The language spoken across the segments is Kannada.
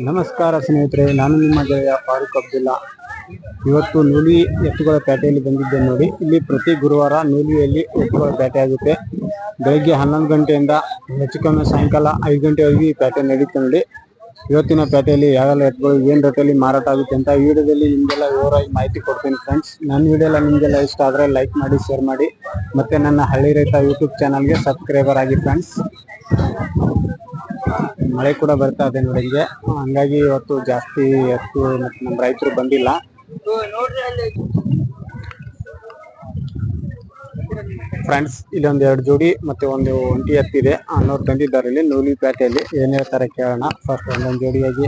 ನಮಸ್ಕಾರ ಸ್ನೇಹಿತರೆ, ನಾನು ನಿಮ್ಮ ಗೆಳೆಯ ಫಾರೂಕ್ ಅಬ್ದುಲ್ಲಾ. ಇವತ್ತು ನೂಲಿ ಎತ್ತುಗಳ ಪೇಟೆಯಲ್ಲಿ ಬಂದಿದ್ದೆ ನೋಡಿ. ಇಲ್ಲಿ ಪ್ರತಿ ಗುರುವಾರ ನೂಲಿಯಲ್ಲಿ ಎತ್ತುಗಳ ಪೇಟೆ ಆಗುತ್ತೆ. ಬೆಳಗ್ಗೆ ಹನ್ನೊಂದು ಗಂಟೆಯಿಂದ ಹೆಚ್ಚು ಕಮ್ಮಿ ಸಾಯಂಕಾಲ ಐದು ಗಂಟೆವರೆಗೆ ಈ ಪೇಟೆ ನಡೆಯುತ್ತೆ ನೋಡಿ. ಇವತ್ತಿನ ಪೇಟೆಯಲ್ಲಿ ಯಾವೆಲ್ಲ ಎತ್ತುಗಳು, ಏನು ರೇಟಲ್ಲಿ ಮಾರಾಟ ಆಗುತ್ತೆ ಅಂತ ವಿಡಿಯೋದಲ್ಲಿ ನಿಮ್ಗೆಲ್ಲ ವಿವರವಾಗಿ ಮಾಹಿತಿ ಕೊಡ್ತೀನಿ ಫ್ರೆಂಡ್ಸ್ ನನ್ನ ವಿಡಿಯೋ ಎಲ್ಲ ನಿಮಗೆಲ್ಲ ಇಷ್ಟ ಆದರೆ ಲೈಕ್ ಮಾಡಿ ಶೇರ್ ಮಾಡಿ. ಮತ್ತು ನನ್ನ ಹಳ್ಳಿ ರೈತ ಯೂಟ್ಯೂಬ್ ಚಾನಲ್ಗೆ ಸಬ್ಸ್ಕ್ರೈಬರ್ ಆಗಿ ಫ್ರೆಂಡ್ಸ್ ಮಳೆ ಕೂಡ ಬರ್ತಾ ಇದೆ ನೋಡಿ ಹಿಂಗೆ. ಹಂಗಾಗಿ ಇವತ್ತು ಜಾಸ್ತಿ ಹತ್ತು ಮತ್ತೆ ನಮ್ಮ ರೈತರು ಬಂದಿಲ್ಲ. ಫ್ರೆಂಡ್ಸ್ ಇಲ್ಲೊಂದು ಎರಡು ಜೋಡಿ ಮತ್ತೆ ಒಂದು ಒಂಟಿ ಎತ್ತಿದೆ ಅನ್ನೋರು ತಂದಿದ್ದಾರೆ ಇಲ್ಲಿ ನೂಲಿ ಪೇಟೆಯಲ್ಲಿ ಏನ್ ಹೇಳ್ತಾರೆ ಕೇಳೋಣ. ಫಸ್ಟ್ ಒಂದೊಂದು ಜೋಡಿಯಾಗಿ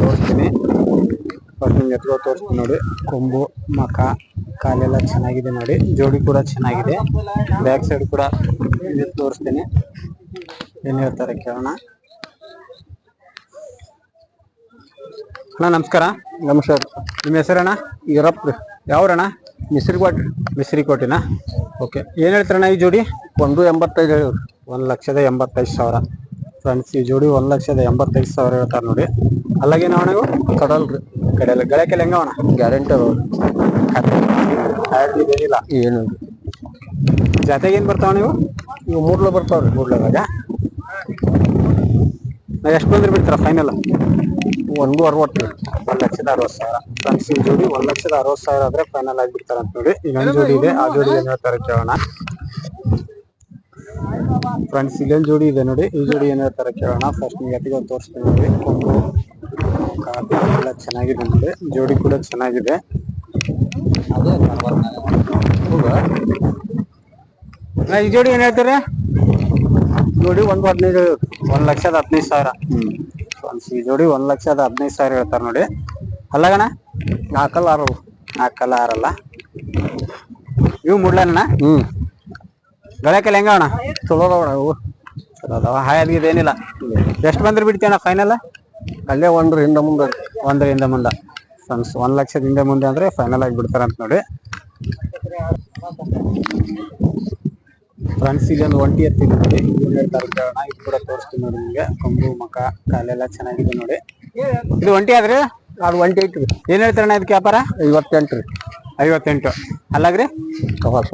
ತೋರಿಸ್ತೀನಿ. ಫಸ್ಟ್ ನಿಮ್ಗೆ ಎತ್ಕೋ ತೋರಿಸ್ತೀನಿ ನೋಡಿ. ಕೊಂಬು, ಮಕ, ಕಾಲೆಲ್ಲ ಚೆನ್ನಾಗಿದೆ ನೋಡಿ. ಜೋಡಿ ಕೂಡ ಚೆನ್ನಾಗಿದೆ. ಬ್ಯಾಕ್ ಸೈಡ್ ಕೂಡ ತೋರಿಸ್ತೀನಿ. ಏನ್ ಹೇಳ್ತಾರೆ ಕೇಳೋಣ. ಅಣ್ಣ ನಮಸ್ಕಾರ. ನಮಸ್ಕಾರ. ನಿಮ್ಮ ಹೆಸರಣ್ಣ? ಈರಪ್ಪ ಯಾವ್ರಣ್ಣ? ಮಿಸ್ರಿಕೋಟ್ ಮಿಸ್ರಿ ಕೋಟಿನ ಓಕೆ. ಏನು ಹೇಳ್ತಾರಣ್ಣ ಈ ಜೋಡಿ? ಒಂದು ಎಂಬತ್ತೈದು ಹೇಳಿ ಒಂದು ಲಕ್ಷದ ಎಂಬತ್ತೈದು ಸಾವಿರ. ಫ್ರೆಂಡ್ಸ್ ಈ ಜೋಡಿ ಒಂದು ಲಕ್ಷದ ಎಂಬತ್ತೈದು ಸಾವಿರ ಹೇಳ್ತಾರೆ ನೋಡಿ. ಅಲ್ಲಾಗೇನ ಅಣ್ಣ ಕಡಲ್ ಕಡಲ್ರಿ ಕಡೆಯಲ್ಲ ಗಳಕ್ಕೆಲ್ಲ ಹೆಂಗ ಅಣ್ಣ? ಗ್ಯಾರಂಟಿ ಅವ್ರು ಇಲ್ಲ. ಏನು ಜೊತೆಗೆ ಏನು ಬರ್ತಾವ ನೀವು ಇವು? ಮೂರ್ಲ ಬರ್ತಾವ್ರಿ ಮೂರ್ಲದಾಗ? ಎಷ್ಟು ಬಂದ್ರೆ ಬಿಡ್ತಾರ ಫೈನಲ್ ಒಂದು ಅರವತ್ತು ಒಂದ್ ಲಕ್ಷದ ಅರವತ್ತು ಸಾವಿರ. ಫ್ರೆಂಡ್ಸ್, ಈ ಜೋಡಿ ಒಂದ್ ಲಕ್ಷದ ಅರವತ್ತು ಸಾವಿರ ಆದ್ರೆ ಫೈನಲ್ ಆಗಿ ಬಿಡ್ತಾರ ಅಂತ ನೋಡಿ ಇನ್ನೊಂದ್ ಜೋಡಿ ಇದೆ. ಆ ಜೋಡಿ ಏನ್ ಹೇಳ್ತಾರೆ ಕೇಳೋಣ. ಫ್ರೆಂಡ್ಸ್, ಇಲ್ಲೊಂದ್ ಜೋಡಿ ಇದೆ ನೋಡಿ. ಈ ಜೋಡಿ ಏನ್ ಹೇಳ್ತಾರೆ ಕೇಳೋಣ. ಫಸ್ಟ್ ನಿಮ್ಗೆ ಎತ್ತಿಗೆ ತೋರಿಸ್ತೀನಿ ನೋಡಿ. ಕೊಂಬು ಕಾಫಿ ಎಲ್ಲ ಚೆನ್ನಾಗಿದೆ ನೋಡಿ. ಜೋಡಿ ಕೂಡ ಚೆನ್ನಾಗಿದೆ. ಈ ಜೋಡಿ ಏನ್ ಹೇಳ್ತಾರೆ? ಜೋಡಿ ಒಂದು ಹದಿನೈದು, ಒಂದ್ ಲಕ್ಷದ ಹದಿನೈದು ಸಾವಿರ. ಈ ಜೋಡಿ ಒಂದ್ ಲಕ್ಷದ ಹದಿನೈದು ಸಾವಿರ ಹೇಳ್ತಾರೆ ನೋಡಿ. ಅಲ್ಲಗಣ ನಾಲ್ಕಲ್ಲ ಆರು. ನಾಲ್ಕಲ್ಲ ಆರಲ್ಲ. ಇವು ಮುಡ್ಲಣ್ಣ? ಹ್ಮ್. ಗಳಕ್ಕೆಲ್ಲ ಹೆಂಗ ಅಣ್ಣ? ಚಲೋ ಅದಾವ ಇವು ಚಲೋ ಅದಾವ. ಹಾಯ್ ಏನಿಲ್ಲ ಎಷ್ಟು ಬಂದ್ರೆ ಬಿಡ್ತೀಯಣ್ಣ ಫೈನಲ್ ಅಲ್ಲೇ ಒಂದ್ರ ಹಿಂದೆ ಮುಂದೆ. ಒಂದ್ರ ಹಿಂದೆ ಮುಂದೆ. ಫ್ರೆಂಡ್ಸ್ ಒಂದ್ ಲಕ್ಷದಿಂದ ಮುಂದೆ ಅಂದ್ರೆ ಫೈನಲ್ ಆಗಿ ಬಿಡ್ತಾರಂತ ನೋಡಿ. ಫ್ರೆಂಡ್ಸ್ ಇಲ್ಲಿ ಒಂದು ಒಂಟಿ ಎತ್ತಿದೆ ನೋಡಿ ಕೇಳೋಣ ಇದು ಕೂಡ ತೋರಿಸ್ತೀನಿ ನೋಡಿ ನಿಮ್ಗೆ. ಕೊಂಬು ಮಕ ಕಾಲೆಲ್ಲ ಚೆನ್ನಾಗಿದೆ ನೋಡಿ. ಇದು ಒಂಟಿ ಆದ್ರೆ ಅದು ಒಂಟಿ ಐತ್ರಿ. ಏನ್ ಹೇಳ್ತಾರಣ್ಣ ಇದಕ್ಕೆ ವ್ಯಾಪಾರ? ಐವತ್ತೆಂಟು ರೀ. ಐವತ್ತೆಂಟು. ಅಲ್ಲಾಗ್ರಿ? ಹೊಸ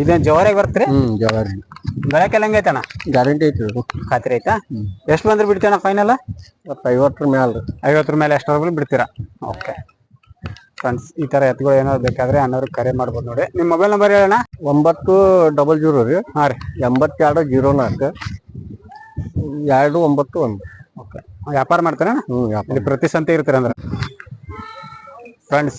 ಇದೇನು ಜವಾರಿಗೆ ಬರ್ತೀರಿ? ಹ್ಮ್ ಜವಾರಿ. ಹಂಗೆ ಐತಣ್ಣ? ಗ್ಯಾರಂಟಿ ಐತ್ರಿ ಅದು. ಖಾತ್ರಿ ಆಯ್ತಾ ಎಷ್ಟು ಬಂದ್ರೆ ಬಿಡ್ತೀವಣ್ಣ ಫೈನಲ್ ಐವತ್ತರ ಮ್ಯಾಲ ರೀ. ಐವತ್ತರ ಮೇಲೆ ಎಷ್ಟು ಬಿಡ್ತೀರಾ? ಓಕೆ ಫ್ರೆಂಡ್ಸ್ ಈ ತರ ಎತ್ತುಗಳು ಏನಾದ್ರು ಬೇಕಾದ್ರೆ ಅನ್ನೋರು ಕರೆ ಮಾಡ್ಬೋದು ನೋಡಿ. ನಿಮ್ಮ ಮೊಬೈಲ್ ನಂಬರ್ ಹೇಳೋಣ ಒಂಬತ್ತು ಡಬಲ್ ಜೀರೋ ರೀ. ಹಾ ರೀ. ಎಂಬತ್ತೆರಡು ಜೀರೋ ನಾಲ್ಕು. ಎರಡು ಒಂಬತ್ತು ಒಂದು. ಓಕೆ ವ್ಯಾಪಾರ ಮಾಡ್ತಾರ ಹ್ಞೂ ವ್ಯಾಪಾರ ಇಲ್ಲಿ ಪ್ರತಿ ಸಂತೆ ಇರ್ತೀರ ಅಂದ್ರೆ? ಫ್ರೆಂಡ್ಸ್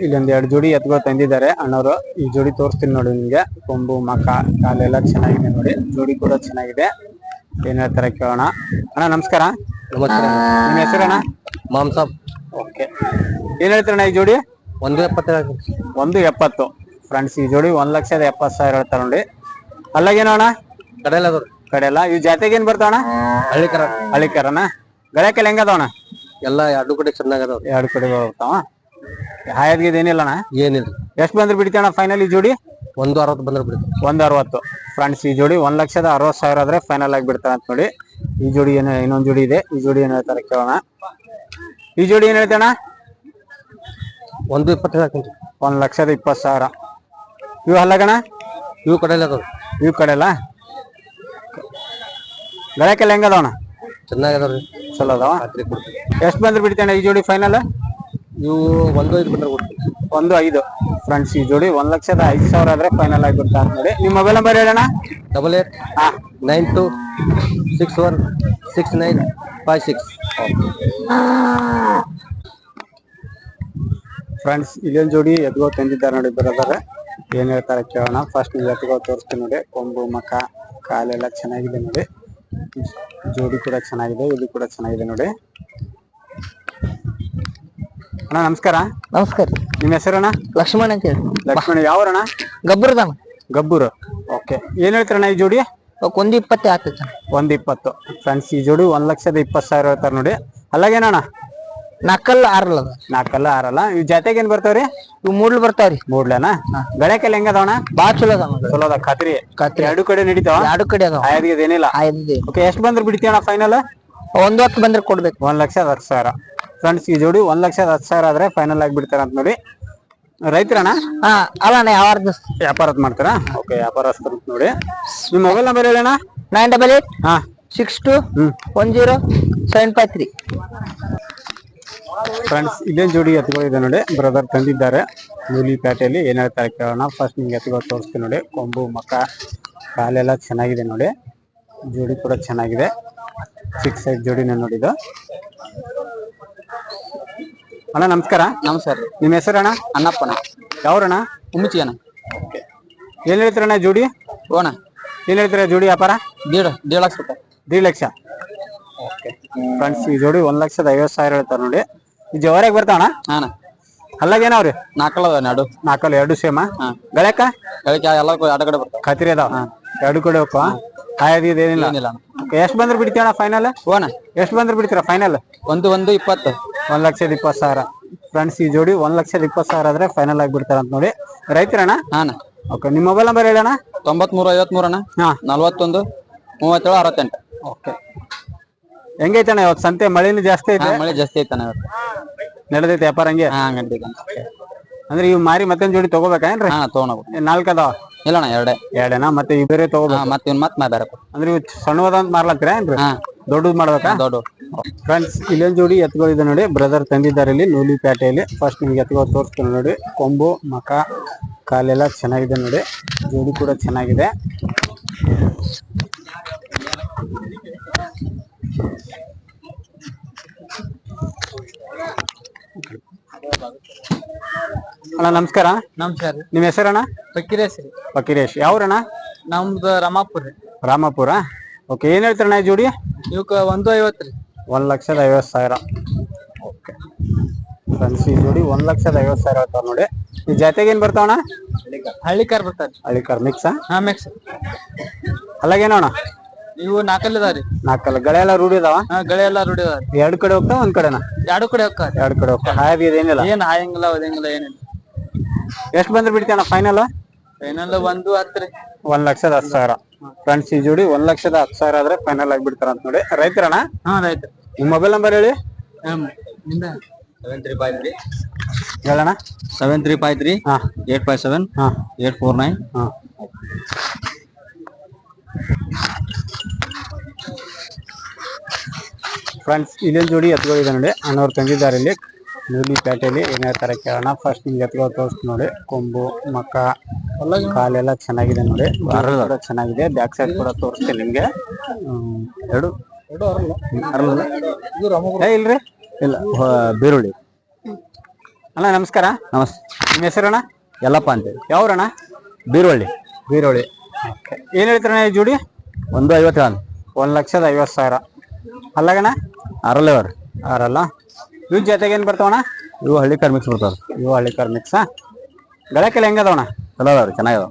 ಇಲ್ಲಿ ಒಂದ್ ಎರಡು ಜೋಡಿ ಎತ್ತುಗಳು ತಂದಿದ್ದಾರೆ ಅಣ್ಣವರು ಈ ಜೋಡಿ ತೋರಿಸ್ತೀನಿ ನೋಡಿ ನಿಮ್ಗೆ. ಕೊಂಬು ಮಕ ಕಾಲೆಲ್ಲ ಚೆನ್ನಾಗಿದೆ ನೋಡಿ. ಜೋಡಿ ಕೂಡ ಚೆನ್ನಾಗಿದೆ. ಏನ್ ಹೇಳ್ತಾರೆ ಕೇಳೋಣ. ಅಣ್ಣ ನಮಸ್ಕಾರ. ನಮಸ್ಕಾರ. ನಿಮ್ಮ ಹೆಸರಣ್ಣ ಮಾಂಸ. ಓಕೆ ಏನ್ ಹೇಳ್ತಾರಣ್ಣ ಈ ಜೋಡಿ? ಒಂದು ಎಪ್ಪತ್ತೈದು ಒಂದು ಎಪ್ಪತ್ತು. ಫ್ರೆಂಡ್ಸ್ ಈ ಜೋಡಿ ಒಂದ್ ಲಕ್ಷದ ಎಪ್ಪತ್ತು ಸಾವಿರ ಹೇಳ್ತಾರ ನೋಡಿ. ಅಲ್ಲಾಗೇನೋ ಅಣ್ಣ ಕಡೆಯಲ್ಲ ಅದಾವ ಕಡೆಯಲ್ಲ ಇವ್ ಜಾತಿಗೆ ಏನ್ ಬರ್ತಾವಣ ಹಳ್ಳಿ ಕರ ಹಳಿಕರನ ಹೆಂಗ ಹೆಂಗದವಣ ಎಲ್ಲ ಎರಡು ಕಡೆ ಚೆನ್ನಾಗ್ ಅದಾವ ಎರಡು ಕಡೆ ಬರ್ತಾವ. ಹಾಯದ್ಗಿದ್ ಏನಿಲ್ಲ ಅಣ್ಣ? ಏನಿಲ್ಲ ಎಷ್ಟ್ ಬಂದ್ರೆ ಬಿಡ್ತೀಯಣ್ಣ ಫೈನಲ್ ಈ ಜೋಡಿ? ಒಂದು ಅರವತ್ತು ಬಂದ್ರೆ ಬಿಡ್ತೀವಿ. ಒಂದ್ ಅರವತ್ತು. ಫ್ರೆಂಡ್ಸ್ ಈ ಜೋಡಿ ಒಂದ್ ಲಕ್ಷದ ಅರವತ್ ಸಾವಿರ ಆದ್ರೆ ಫೈನಲ್ ಆಗಿ ಬಿಡ್ತಾರ ಅಂತ ನೋಡಿ. ಈ ಜೋಡಿ ಏನ ಇನ್ನೊಂದ್ ಜೋಡಿ ಇದೆ. ಈ ಜೋಡಿ ಏನ್ ಹೇಳ್ತಾರೆ ಕೇಳೋಣ. ಈ ಜೋಡಿ ಏನ್ ಹೇಳ್ತಾನ ಒಂದು ಇಪ್ಪತ್ತೈದು ಹಾಕಂತ ಒಂದ್ ಲಕ್ಷದ ಇಪ್ಪತ್ ಸಾವಿರ. ಇವು ಹಲ್ಲಗಣ ಇವು ಕಡೆಯಲ್ಲ ಅದಾವ ಇವ್ ಕಡೆ ಅಲ್ಲ ಗಳಕ್ಕೆಲ್ಲ ಹೆಂಗದವಣ ಅದಾವ ಅದಾವ್ರಿ ಚಲೋ ಅದಾವ? ಕೊಡ್ತೀವಿ ಎಷ್ಟ್ ಬಂದ್ರೆ ಬಿಡ್ತಾನೆ ಈ ಜೋಡಿ ಫೈನಲ್ ಇವು ಒಂದು ಐದು ಬಂದ್ರೆ ಕೊಡ್ತೀವಿ ಒಂದು ಐದು. ಫ್ರೆಂಡ್ಸ್ ಈ ಜೋಡಿ ಒಂದ್ ಲಕ್ಷದ ಐದು ಸಾವಿರ ಆದ್ರೆ ಫೈನಲ್ ಆಗಿ ಬಿಡ್ತಾ ಅಂತ ನೋಡಿ. ನಿಮ್ಮ ಮೊಬೈಲ್ ನಂಬರ್ ಹೇಳೋಣ double eight nine two six one six nine five six friends ಇಲ್ಲೊಂದು ಜೋಡಿ ಎದ್ಗೋ ತಂದಿದ್ದಾರೆ ನೋಡಿ ಬರೋದಾರೆ ಏನ್ ಹೇಳ್ತಾರೆ ಕೇಳೋಣ. ಫಸ್ಟ್ ನೀವು ಎದ್ಗೋ ತೋರಿಸ್ತೀನಿ ನೋಡಿ. ಕೊಂಬು ಮಕ ಕಾಲೆಲ್ಲ ಚೆನ್ನಾಗಿದೆ ನೋಡಿ. ಜೋಡಿ ಕೂಡ ಚೆನ್ನಾಗಿದೆ ಇದು ಕೂಡ ಚೆನ್ನಾಗಿದೆ ನೋಡಿ. ಅಣ್ಣ ನಮಸ್ಕಾರ. ನಮಸ್ಕಾರ ನಿಮ್ಮ ಹೆಸರಣ್ಣ? ಲಕ್ಷ್ಮಣ ಅಂತ ಹೇಳಿ. ಲಕ್ಷ್ಮಣ ಗಬ್ಬರ್ ತಾನ ಗಬ್ಬರ್. ಓಕೆ. ಏನ್ ಹೇಳ್ತಾರಣ್ಣ ಈ ಜೋಡಿ? ಒಂದು ಇಪ್ಪತ್ತೆ ಆಗ್ತೈತೆ ಒಂದ್ ಇಪ್ಪತ್ತು. ಫ್ರೆಂಡ್ಸ್ ಈ ಜೋಡಿ ಒಂದ್ ಲಕ್ಷದ ಇಪ್ಪತ್ತು ಸಾವಿರ ಹೇಳ್ತಾರೆ ನೋಡಿ. ಅಲ್ಲಾಗೇನಣ್ಣ? ನಾಲ್ಕಲ್ಲ ಆರಲ್ಲ ಅದ ನಾಲ್ಕಲ್ಲ ಆರಲ್ಲ. ಇವ್ ಜಾತೆಗೆ ಏನ್ ಬರ್ತಾವ್ರಿ ಇವು ಮೂಡ್ಲು ಬರ್ತಾವ್ರಿ ಮೂಡ್ಲೇನ? ಗಳಕ್ಕೆಲ್ಲ ಹೆಂಗದವಣ ಬಾಳ ಚಲೋ ಅದಾವ ಚಲೋ ಅದ ಖಾತ್ರಿ. ಖಾತ್ರಿ. ಎರಡು ಕಡೆ ನಡೀತಾವ? ಎರಡು ಕಡೆ ಅದಾವ. ಆಯ್ದಿಗೆ ಏನಿಲ್ಲ? ಐದು ಓಕೆ ಎಷ್ಟ್ ಬಂದ್ರೆ ಬಿಡ್ತೀಯಣ್ಣ ಫೈನಲ್ ಒಂದು ಹತ್ತು ಬಂದ್ರೆ ಕೊಡ್ಬೇಕು. ಒಂದ್ ಲಕ್ಷದ ಹತ್ತು ಸಾವಿರ. ಫ್ರೆಂಡ್ಸ್ ಈ ಜೋಡಿ ಒಂದ್ ಲಕ್ಷದ ಹತ್ತು ಸಾವಿರ ಆದ್ರೆ ಫೈನಲ್ ಆಗಿ ಬಿಡ್ತಾರ ಅಂತ ನೋಡಿ. ರೈತರಣ್ಣ? ಹಾ ಅಲ್ಲ ಅಣ್ಣ ಯಾವ ವ್ಯಾಪಾರ ಮಾಡ್ತಾರಾ ಓಕೆ ವ್ಯಾಪಾರ ನೋಡಿ. ನಿಮ್ಮ ಮೊಬೈಲ್ ನಂಬರ್ ಹೇಳಣ್ಣ ನೈನ್ ಡಬಲ್ ಏಟ್ ಹಾ. Six two one zero seven five three friends ಇದೇ ಜೋಡಿ ಎತ್ತುಗಳು ಇದೆ ನೋಡಿ. ಬ್ರದರ್ ತಂದಿದ್ದಾರೆ. ನೂಲಿ ಪೇಟೆಯಲ್ಲಿ ಏನ್ ಹೇಳ್ತಾರೆ ಕೇಳೋಣ. ಫಸ್ಟ್ ನಿಮ್ಗೆ ಎತ್ತುಗಳು ತೋರಿಸ್ತೀನಿ ನೋಡಿ. ಕೊಂಬು ಮಕ್ಕ ಕಾಲೆಲ್ಲ ಚೆನ್ನಾಗಿದೆ ನೋಡಿ. ಜೋಡಿ ಕೂಡ ಚೆನ್ನಾಗಿದೆ. ಸಿಕ್ಸ್ ಸೈಡ್ ಜೋಡಿನ ನೋಡಿದ ಅಣ್ಣ ನಮಸ್ಕಾರ. ನಮಸ್ಕಾರ ನಿಮ್ಮ ಹೆಸರು ಅಣ್ಣ? ಅನ್ನಪ್ಪನ ಯಾವ್ರಣ ಉಮ್ಮಚಿ ಅಣ್ಣ. ಏನ್ ಹೇಳ್ತೀರಣ್ಣ ಜೋಡಿ? ಓಣ. ಏನ್ ಹೇಳ್ತೀರ ಜೋಡಿ ವ್ಯಾಪಾರ? ದೇಡ್ ದೇಡ್ ಲಕ್ಷ ರೂಪಾಯಿ. ದೇಡ್ ಲಕ್ಷ. ಓಕೆ. ಫ್ರೆಂಡ್ಸ್ ಈ ಜೋಡಿ ಒಂದ್ ಲಕ್ಷದ ಐವತ್ತು ಸಾವಿರ ಹೇಳ್ತಾರೆ ನೋಡಿ. ಈ ಜವರಾಗ ಬರ್ತಾವಣ ಹಾಂ ಅಲ್ಲಾಗೇನವ್ರಿ ನಾಲ್ಕಲ್ಲ ಅದ ನಾಡು ನಾಲ್ಕಲ್ಲ ಎರಡು. ಸೇಮ. ಗಳಕ ಅದಕ್ಕೆ ಎಲ್ಲ ಎರಡು ಕಡೆ ಬರ್ತಾವ. ಖಾತ್ರಿ ಅದಾವ. ಎರಡು ಕಡೆ ಹೋಗ್ತಾವ. ಹಾಯದ್ ಏನಿಲ್ಲ? ಅಣ್ಣ ಎಷ್ಟ್ ಬಂದ್ರೆ ಬಿಡ್ತೀವಣ್ಣ ಫೈನಲ್ ಓನ ಎಷ್ಟು ಬಂದ್ರೆ ಬಿಡ್ತೀರಾ ಫೈನಲ್ ಒಂದು ಒಂದು ಇಪ್ಪತ್ತು. ಒಂದ್ ಲಕ್ಷದ ಇಪ್ಪತ್ತು ಸಾವಿರ. ಫ್ರೆಂಡ್ಸ್ ಈ ಜೋಡಿ ಒಂದ್ ಲಕ್ಷದ ಇಪ್ಪತ್ತು ಸಾವಿರ ಆದ್ರೆ ಫೈನಲ್ ಆಗಿ ಬಿಡ್ತಾರ ಅಂತ ನೋಡಿ. ರೈತರಣ್ಣ? ಹಾಂ ಓಕೆ ನಿಮ್ಮ ಮೊಬೈಲ್ ನಂಬರ್ ಹೇಳಣ್ಣ? ತೊಂಬತ್ಮೂರು ಐವತ್ಮೂರು ಅಣ್ಣ. ಹಾ. ನಲ್ವತ್ತೊಂದು ಮೂವತ್ತೇಳು ಅರವತ್ತೆಂಟು. ಓಕೆ. ಹೆಂಗೈತಣ್ಣ ಇವತ್ತು? ಸಂತೆ ಮಳೆನೂ ಜಾಸ್ತಿ ಐತೆ? ಮಳೆ ಜಾಸ್ತಿ ಐತಣ್ಣ ಇವತ್ತು. ನಡೆದೈತೆ ವ್ಯಾಪಾರ ಹಂಗೆ? ಹಾಂ ಹಂಗಂಟಿ ಅಂದ್ರೆ ಇವ್ ಮಾರಿ ಮತ್ತೊಂದ್ ಜೋಡಿ ತಗೋಬೇಕೇನ್ರಿ ಹಾ ತೊಗೊಂಡೋಗು ನಾಲ್ಕ್ ಅದಾವ? ಎರಡೇ. ಎರಡೇನಾ? ಮತ್ತೆ ಇವ್ ಬೇರೆ ತಗೋಬೇಕು? ಹಾಂ ಮತ್ತೆ ಇವ್ನು ಮತ್ತೆ ಬೇರೆ ಅಂದ್ರೆ ಇವ್ ಸಣ್ಣದ ಅಂತ ಮಾರ್ಲತ್ತೀರಾ ಏನ್ರಿ? ಹಾ. ದೊಡ್ಡದ್ ಮಾಡ್ಬೇಕಾ? ದೊಡ್ಡ ಫ್ರೆಂಡ್ಸ್ ಇಲ್ಲೊಂದ್ ಜೋಡಿ ಎತ್ತುಗಳಿದೆ ನೋಡಿ. ಬ್ರದರ್ ತಂದಿದ್ದಾರೆ ಇಲ್ಲಿ ನೂಲಿ ಪೇಟೆಯಲ್ಲಿ ಫಸ್ಟ್ ನಿಮ್ಗೆ ಎತ್ತುಗಳು ತೋರಿಸ್ತೀನಿ ನೋಡಿ. ಕೊಂಬು ಮಕ ಕಾಲೆಲ್ಲ ಚೆನ್ನಾಗಿದೆ ನೋಡಿ. ಜೋಡಿ ಕೂಡ ಚೆನ್ನಾಗಿದೆ. ಅಣ್ಣ ನಮಸ್ಕಾರ. ನಮಸ್ಕಾರ ರೀ. ನಿಮ್ಮ ಹೆಸರಣ್ಣ? ಫಕೀರೇಶ್ ರೀ. ಫಕೀರೇಶ್ ಯಾವ್ರಣ್ಣ? ನಮ್ದು ರಾಮಾಪುರ ರೀ. ರಾಮಪುರ. ಓಕೆ ಏನ್ ಹೇಳ್ತಾರಣ್ಣ ಈ ಜೋಡಿ? ಇವಕ್ಕ ಒಂದು ಐವತ್ತು ರೀ. ಒಂದ್ ಲಕ್ಷದ ಐವತ್ತು ಸಾವಿರ. ಓಕೆ. ಫ್ರೆಂಡ್ಸ್ ಈ ಜೋಡಿ ಒಂದ್ ಲಕ್ಷದ ಐವತ್ತು ಸಾವಿರ ಆಗ್ತಾವ್ ನೋಡಿ. ಈ ಜಾತೆಗೆ ಏನ್ ಬರ್ತಾವಣ್ಣ? ಹಳ್ಳಿ ಕಾರ್ ಬರ್ತಾರೆ. ಹಳ್ಳಿ ಕಾರ್ ಮಿಕ್ಸ್ ಹಾ ಮಿಕ್ಸ್ ಅಲ್ಲಗೇನಣ ಇವು ನಾಲ್ಕಲ್ಲಿ ಅದಾವ್ರಿ ನಾಲ್ಕಲ್ಲ ಗಳೆ ಎಲ್ಲ ರೂಢಿ ಇದಾವ ಹಾ ಗಳೆ ಎಲ್ಲ ರೂಢಿ ಎರಡ್ ಎರಡು ಕಡೆ ಹೋಗ್ತಾವ ಒಂದ್ ಕಡೆನಾ? ಎರಡು ಕಡೆ ಹೋಗ್ತಾವ ಎರಡು ಕಡೆ ಹೋಗ್ತಾವ. ಹಾಯ್ ಏನಿಲ್ಲ? ಏನ್ ಹಾಯಂಗಿಲ್ಲ ಏನಿಲ್ಲ. ಎಷ್ಟು ಬಂದ್ರೆ ಬಿಡ್ತೀಯಣ್ಣ ಫೈನಲ್ ಫೈನಲ್ ಒಂದು ಹತ್ತು ರೀ. ಒಂದ್ ಲಕ್ಷದ ಹತ್ತು ಸಾವಿರ. ಫ್ರೆಂಡ್ಸ್ ಈ ಜೋಡಿ ಒಂದ್ ಲಕ್ಷದ ಹತ್ತು ಸಾವಿರ ಆದ್ರೆ ಫೈನಲ್ ಆಗಿ ಬಿಡ್ತಾರ ಅಂತ ನೋಡಿ. ರೈತರಣ್ಣ? ಹಾ ರೈತ. ನಿಮ್ಮ ಮೊಬೈಲ್ ನಂಬರ್ ಹೇಳಿ. ಹೇಳೋಣ ಸೆವೆನ್ ತ್ರೀ ಫೈವ್ ತ್ರೀ ಹೇಳಣ್ಣ. ಸೆವೆನ್ ತ್ರೀ ಫೈವ್ ತ್ರೀ ಹಾ. ಏಟ್ ಫೈವ್ ಸೆವೆನ್ ಹಾ. ಏಟ್ ಫೋರ್ ನೈನ್ ಹಾ. ಫ್ರೆಂಡ್ಸ್ ಇಲ್ಲೊಂದು ಜೋಡಿ ಎತ್ತುಗಳಿದೆ ನೋಡಿ. ಅಣ್ಣವ್ರು ತಂದಿದ್ದಾರೆ ಇಲ್ಲಿ. ನೂಲಿ ಪೇಟೆಯಲ್ಲಿ ಏನೇ ಥರ ಕೇಳೋಣ. ಫಸ್ಟ್ ನಿಮ್ಗೆ ಎತ್ತುಗಳು ತೋರಿಸ್ತೀನಿ ನೋಡಿ. ಕೊಂಬು ಮಕ್ಕ ಕಾಲೆಲ್ಲ ಚೆನ್ನಾಗಿದೆ ನೋಡಿ. ಕೂಡ ಚೆನ್ನಾಗಿದೆ. ಬ್ಯಾಕ್ ಸೈಡ್ ಕೂಡ ತೋರಿಸ್ತೀನಿ ನಿಮಗೆ. ಎರಡು. ಏ ಇಲ್ರಿ? ಇಲ್ಲ ಬೀರುಳ್ಳಿ ಅಣ್ಣ ನಮಸ್ಕಾರ. ನಮಸ್ ನಿಮ್ಮ ಹೆಸರಣ್ಣ? ಎಲ್ಲಪ್ಪ ಅಂತೇಳಿ. ಯಾವ್ರಣ್ಣ? ಬೀರುಳ್ಳಿ ಬೀರುಳ್ಳಿ ಏನು ಹೇಳ್ತಾರಣ್ಣ ಈ ಜೋಡಿ? ಒಂದು ಐವತ್ತು ಒಂದು ಲಕ್ಷದ ಐವತ್ತು ಸಾವಿರ. ಅಲ್ಲಾಗಣ್ಣ? ಅರಲ್ಲವ್ರ ಅರಲ್ಲ ಆರಲ್ಲ? ಇವ್ ಜೊತೆಗೆ ಏನ್ ಬರ್ತಾವಣ ಇವು ಹಳ್ಳಿ ಕಾರ್ ಮಿಕ್ಸ್ ಬರ್ತಾವ ಇವು ಹಳ್ಳಿ ಕಾರ್ ಗಳಕೆಲ್ಲ ಗಳಕ್ಕೆಲ್ಲ ಹೆಂಗದವಣ? ಚಲೋ ಅದಾವ್ರಿ ಚೆನ್ನಾಗಿದಾವ.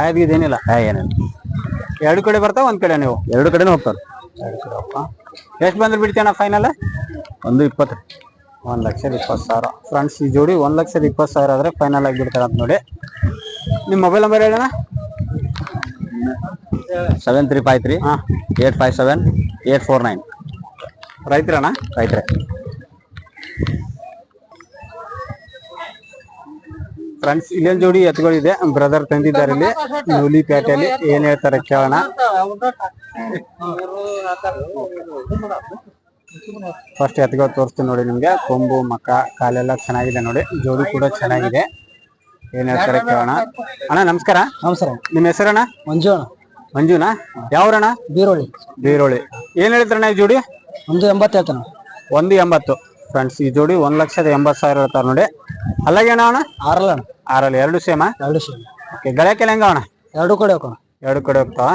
ಆಯ್ದು ಇದೇನಿಲ್ಲ ಹಾ ಏನೇನು ಎರಡು ಕಡೆ ಬರ್ತಾವ ಒಂದ್ ಕಡೆ ನೀವು ಎರಡು ಕಡೆನೂ ಹೋಗ್ತಾರೆ ಎರಡು ಕಡೆ ಹೋಗ್ತಾ ಎಷ್ಟು ಬಂದ್ರೆ ಬಿಡ್ತೀಯಣ್ಣ ಫೈನಲ್ ಒಂದು ಇಪ್ಪತ್ತು. ಒಂದು ಲಕ್ಷದ ಇಪ್ಪತ್ತು ಸಾವಿರ. ಫ್ರೆಂಡ್ಸ್ ಈ ಜೋಡಿ ಒಂದ್ ಲಕ್ಷದ ಇಪ್ಪತ್ತು ಸಾವಿರ ಆದ್ರೆ ಫೈನಲ್ ಆಗಿ ಬಿಡ್ತಾರೆ ಅಂತ ನೋಡಿ. ನಿಮ್ಮ ಮೊಬೈಲ್ ನಂಬರ್ ಹೇಳಣ್ಣ? ಸೆವೆನ್ ತ್ರೀ ಫೈವ್ ತ್ರೀ ಹಾಂ. Eight five seven eight four nine ರೈತರಣ್ಣ ರೈತ್ರೆ. ಫ್ರೆಂಡ್ಸ್ ಇಲ್ಲೊಂದು ಜೋಡಿ ಎತ್ತುಗಳಿದೆ ಬ್ರದರ್ ತಂದಿದ್ದಾರೆ ಇಲ್ಲಿ ನೂಲಿ ಪೇಟೆಯಲ್ಲಿ ಏನ್ ಹೇಳ್ತಾರೆ ಕೇಳೋಣ. ಫಸ್ಟ್ ಎತ್ತುಗಳು ತೋರಿಸ್ತೀನಿ ನೋಡಿ ನಿಮ್ಗೆ. ಕೊಂಬು ಮಕ್ಕ ಕಾಲೆಲ್ಲ ಚೆನ್ನಾಗಿದೆ ನೋಡಿ. ಜೋಡಿ ಕೂಡ ಚೆನ್ನಾಗಿದೆ. ಏನ್ ಹೇಳ್ತಾರೆ ಕೇಳೋಣ. ಅಣ್ಣ ನಮಸ್ಕಾರ. ನಮಸ್ಕಾರ. ನಿಮ್ಮ ಹೆಸರಣ್ಣ? ಮಂಜು ಅಣ್ಣ. ಮಂಜುನಾ? ಯಾವ್ರಣ್ಣ? ಬೀರೋಳಿ ಬೀರೋಳಿ ಏನ್ ಹೇಳ್ತಾರಣ್ಣ ಈ ಜೋಡಿ? ಒಂದು ಎಂಬತ್ತು ಹೇಳ್ತಾನ. ಒಂದು ಎಂಬತ್ತು. ಫ್ರೆಂಡ್ಸ್ ಈ ಜೋಡಿ ಒಂದ್ ಲಕ್ಷದ ಎಂಬತ್ ಸಾವಿರ ಇರ್ತಾರ ನೋಡಿ. ಅಲ್ಲಾಗೆ ಅಣ್ಣ ಆರಲ್ಲ ಅಣ್ಣ. ಆರಲ್ಲಿ ಎರಡು ಸೇಮ? ಎರಡು ಸೇಮ್. ಓಕೆ ಗಳಕ್ಕೆಲ್ಲ ಹೆಂಗ ಅಣ್ಣ? ಎರಡು ಕಡೆ ಹೋಗೋಣ ಎರಡು ಕಡೆ ಹೋಗ್ತಾವ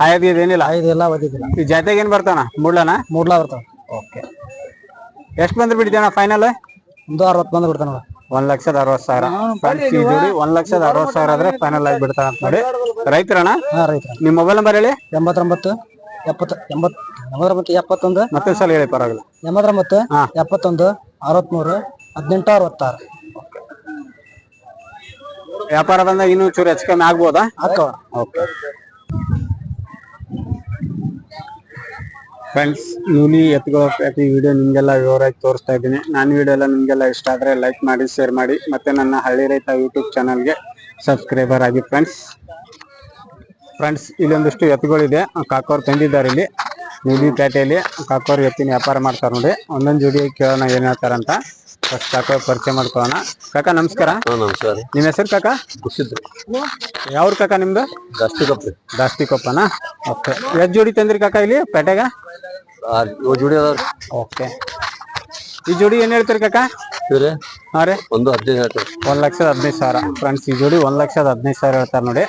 ಹಾಯದ್ ಏನಿಲ್ಲ? ಐದು ಎಲ್ಲ ಓದಿದ್ದಿಲ್ಲ ಈ ಜಾತಿಗೆ ಏನ್ ಬರ್ತಾನ ಮೂಡ್ಲನ ಮೂಡ್ಲ ಬರ್ತಾವ. ಓಕೆ ಎಷ್ಟು ಬಂದ್ರೆ ಬಿಡ್ತೀವಣ್ಣ ಫೈನಲ್ ಒಂದು ಅರವತ್ತು ಬಂದು ಬಿಡ್ತಾನ ಒಂದ್ ಲಕ್ಷದ ಅರವತ್ ಸಾವಿರ. ಫ್ರೆಂಡ್ಸ್ ಈ ಜೋಡಿ ಒಂದ್ ಲಕ್ಷದ ಅರವತ್ ಸಾವಿರ ಆದ್ರೆ ಫೈನಲ್ ಆಗಿ ಬಿಡ್ತಾನ ಅಂತ ನೋಡಿ ರೈತರಣ್ಣ? ಹಾ ರೈತ ನಿಮ್ ಮೊಬೈಲ್ ನಂಬರ್ ಹೇಳಿ? ಎಂಬತ್ತೊಂಬತ್ತು ಎಪ್ಪತ್ತು ಎಪ್ಪತ್ತೊಂದು. ಮತ್ತೆ ಸಲ ಹೇಳಿ ಪರವಾಗಿಲ್ಲ. ಎಂಬತ್ತೊಂಬತ್ತು ಹಾ. ಎಪ್ಪತ್ತೊಂದು ಅರವತ್ಮೂರು ಹದಿನೆಂಟು ಅರವತ್ತಾರು. ವ್ಯಾಪಾರ ಬಂದಾಗ ಇನ್ನೂ ಚೂರು ಹೆಚ್ಚು ಕಮ್ಮಿ ಆಗ್ಬೋದಾ? ಓಕೆ. ಫ್ರೆಂಡ್ಸ್ ನೂಲಿ ಎತ್ಕೊಳ್ಳೋ ಪ್ರತಿ ವಿಡಿಯೋ ನಿಮಗೆಲ್ಲ ವಿವರವಾಗಿ ತೋರಿಸ್ತಾ ಇದ್ದೀನಿ. ನಾನು ವಿಡಿಯೋ ಎಲ್ಲ ನಿಮಗೆಲ್ಲ ಇಷ್ಟ ಆದರೆ ಲೈಕ್ ಮಾಡಿ ಶೇರ್ ಮಾಡಿ ಮತ್ತೆ ನನ್ನ ಹಳ್ಳಿ ರೈತ ಯೂಟ್ಯೂಬ್ ಚಾನಲ್ಗೆ ಸಬ್ಸ್ಕ್ರೈಬರ್ ಆಗಿ ಫ್ರೆಂಡ್ಸ್ ಫ್ರೆಂಡ್ಸ್ ಇಲ್ಲೊಂದಿಷ್ಟು ಎತ್ತುಗಳಿದೆ ಕಾಕೋರ್ ತಂದಿದ್ದಾರೆ ಇಲ್ಲಿ. ನೂಲಿ ಪೇಟೆಯಲ್ಲಿ ಕಾಕೋರ್ ಎತ್ತಿನ ವ್ಯಾಪಾರ ಮಾಡ್ತಾರೆ ನೋಡಿ. ಒಂದೊಂದು ಜೋಡಿ ಕೇಳೋಣ ಏನ್ ಹೇಳ್ತಾರಂತ ಫಸ್ಟ್ ಕಾಕೋರ್ ಪರಿಚಯ ಮಾಡ್ಕೊಳ್ಳೋಣ. ಕಾಕ ನಮಸ್ಕಾರ. ನಮಸ್ಕಾರ ನಿಮ್ಮ ಹೆಸರು ಕಾಕ? ಗುಸಿದ್ರು ಯಾವ್ರ ಕಾಕ ನಿಮ್ದು? ಜಾಸ್ತಿ ಕಪ್ರಿ ಜಾಸ್ತಿ ಕೊಪ್ಪನ? ಓಕೆ. ಎಷ್ಟು ಜೋಡಿ ತಂದ್ರಿ ಕಾಕ ಇಲ್ಲಿ ಪೇಟೆಗ? ಜೋಡಿ ಓಕೆ. ಈ ಜೋಡಿ ಏನ್ ಹೇಳ್ತೀರಿ ಕಾಕ? ಇವ್ರೆ ಹಾ ರೀ. ಒಂದು ಹದಿನೈದು ಹೇಳ್ತೀವಿ. ಒಂದ್ ಲಕ್ಷದ ಹದಿನೈದು ಸಾವಿರ. ಫ್ರೆಂಡ್ಸ್ ಈ ಜೋಡಿ ಒಂದ್ ಲಕ್ಷದ ಹದಿನೈದು ಸಾವಿರ ಹೇಳ್ತಾರೆ ನೋಡಿ.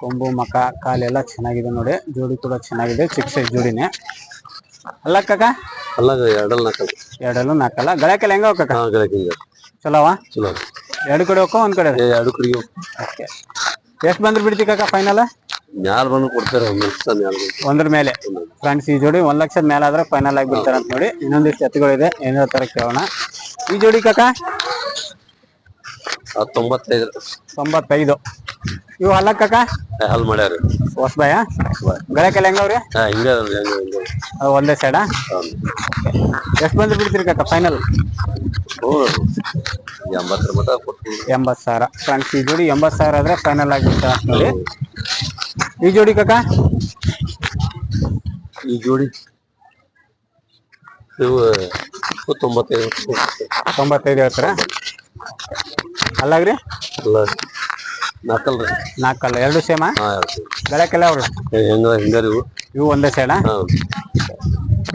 ಕೊಂಬು ಮಕ ಕಾಲೆಲ್ಲ ಚೆನ್ನಾಗಿದೆ ನೋಡಿ. ಜೋಡಿ ಕೂಡ ಚೆನ್ನಾಗಿದೆ. ಚಿಕ್ಕ ಸೈಜ್ ಜೋಡಿನೇ. ಅಲ್ಲ ಕಾಕ ಅಲ್ಲ ಎರಡಲ್ಲ ನಾಲ್ಕಲ್ಲ ಎರಡಲ್ಲೂ ನಾಲ್ಕಲ್ಲ ಗಳಕ್ಕೆಲ್ಲ ಹೆಂಗ ಕಾಕ ಹಾ ಹಿಂಗ ಚಲೋ. ಎರಡು ಕಡೆ ಹೋಗೋ ಒಂದ್ ಕಡೆ ಎರಡು ಕಡೆ ಓಕೆ. ಎಷ್ಟು ಬಂದ್ರೆ ಬಿಡ್ತಿ ಕಾಕ ಫೈನಲ್ ಮ್ಯಾಲ ಬಂದು ಕೊಡ್ತಾರೆ ಒಂದ್ರ ಮೇಲೆ. ಫ್ರೆಂಡ್ಸ್ ಈ ಜೋಡಿ ಒಂದ್ ಲಕ್ಷದ ಮೇಲೆ ಆದ್ರೆ ಫೈನಲ್ ಆಗಿ ಬಿಡ್ತಾರೆ ಅಂತ ನೋಡಿ. ಇನ್ನೊಂದಿಷ್ಟು ಎತ್ತುಗಳಿದೆ. ಏನ್ ತರ ಕೇಳೋಣ. ಈ ಜೋಡಿ ಕಾಕ ತೊಂಬತ್ತೈದು ತೊಂಬತ್ತೈದು. ಇವು ಅಲ್ಲ ಕಾಕ? ಹಲ್ ಮಾಡ್ಯಾರ. ಹೊಸಬಾಯ? ಗಳಕ್ಕೆಲ್ಲ ಹೆಂಗವ್ರಿ? ಹಾ ಹಿಂಗ ಒಂದೇ ಸೈಡಾ ಎಷ್ಟು ಬಂದ್ರೆ ಬಿಡ್ತೀರಿ ಕಾಕ ಫೈನಲ್ ಎಂಬತ್ತರ ಮಟ ಎಂಬತ್ತು ಸಾವಿರ. ಫ್ರೆಂಡ್ಸ್ ಈ ಜೋಡಿ ಎಂಬತ್ತು ಸಾವಿರ ಆದ್ರೆ ಫೈನಲ್ ಆಗಿ ಬಿಡ್ತಾರೆ ನೋಡಿ ಈ ಜೋಡಿ ಕಾಕ? ಈ ಜೋಡಿ ಇವು ತೊಂಬತ್ತೈದು ತೊಂಬತ್ತೈದು ಹೇಳ್ತಾರ? ಅಲ್ಲಾಗ್ರಿ? ಅಲ್ಲ. ನಾಲ್ಕಲ್ಲ ಎರಡು ಸೇಮ? ಹಾ ಅವರು ಗಳಕ್ಕೆಲ್ಲ ಅವ್ರು ಹೆಂಗ ಇವು? ಇವು ಒಂದೇ ಸೈಡಾ ಹಾ.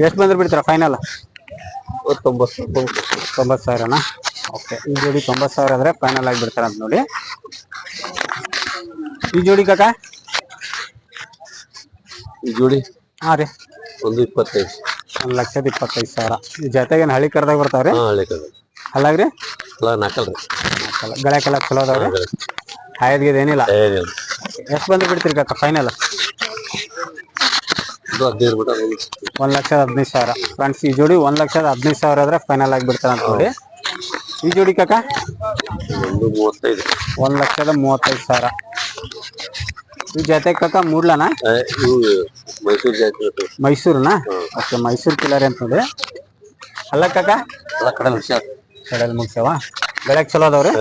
ಎಷ್ಟು ಬಂದ್ರೆ ಬಿಡ್ತೀರಾ ಫೈನಲ್ ತೊಂಬತ್ತು ತೊಂಬತ್ತು ಸಾವಿರನಾ? ಓಕೆ ಈ ಜೋಡಿ ತೊಂಬತ್ತು ಸಾವಿರ ಆದ್ರೆ ಫೈನಲ್ ಆಗಿ ಬಿಡ್ತಾರೆ ಅಂತ ನೋಡಿ. ಈ ಜೋಡಿ ಕಾಕ? ಈ ಜೋಡಿ? ಹಾಂ ರೀ. ಒಂದು ಇಪ್ಪತ್ತೈದು. ಒಂದು ಲಕ್ಷದ ಇಪ್ಪತ್ತೈದು ಸಾವಿರ. ಈ ಜೊತೆಗೆ ಹಳ್ಳಿ ಕರ್ದಾಗ ಬರ್ತಾವ್ರಿ? ಹಳ್ಳಿ ಹಳೆ ಕದ ಅಲ್ಲಾಗ್ರಿ ಅಲ್ಲ ನಾಲ್ಕಲ್ರಿ ನಾಲ್ಕಲ್ಲ ಗಳಕ್ಕೆಲ್ಲ ಚಲೋ ಅದಾವ್ರಿ? ಹಾಯದ್ಗಿದ ಏನಿಲ್ಲ. ಎಷ್ಟು ಬಂದು ಬಿಡ್ತೀರಿ ಕಾಕ ಫೈನಲ್ ಒಂದು ಲಕ್ಷದ ಹದಿನೈದು ಸಾವಿರ. ಫ್ರೆಂಡ್ಸ್ ಈ ಜೋಡಿ ಒಂದ್ ಲಕ್ಷದ ಹದಿನೈದು ಸಾವಿರ ಆದ್ರೆ ಫೈನಲ್ ಆಗಿ ಬಿಡ್ತಾರೆ ಅಂತ ನೋಡಿ ಈ ಜೋಡಿ ಕಾಕ? ಒಂದು ಲಕ್ಷದ ಮೂವತ್ತೈದು ಸಾವಿರ. ಈ ಜೊತೆ ಕಾಕ ಮೂಡ್ಲನ. ಮೈಸೂರನ? ಓಕೆ ಮೈಸೂರು ಕಿಲಾರಿ ಅಂತ ನೋಡಿ ಅಲ್ಲ ಕಾಕ? ಕಡಲ್ ಮುಗಿಸ್ಯಾವ. ಬೆಳಕ್ ಚಲೋ ಅದಾವ್ರಿ?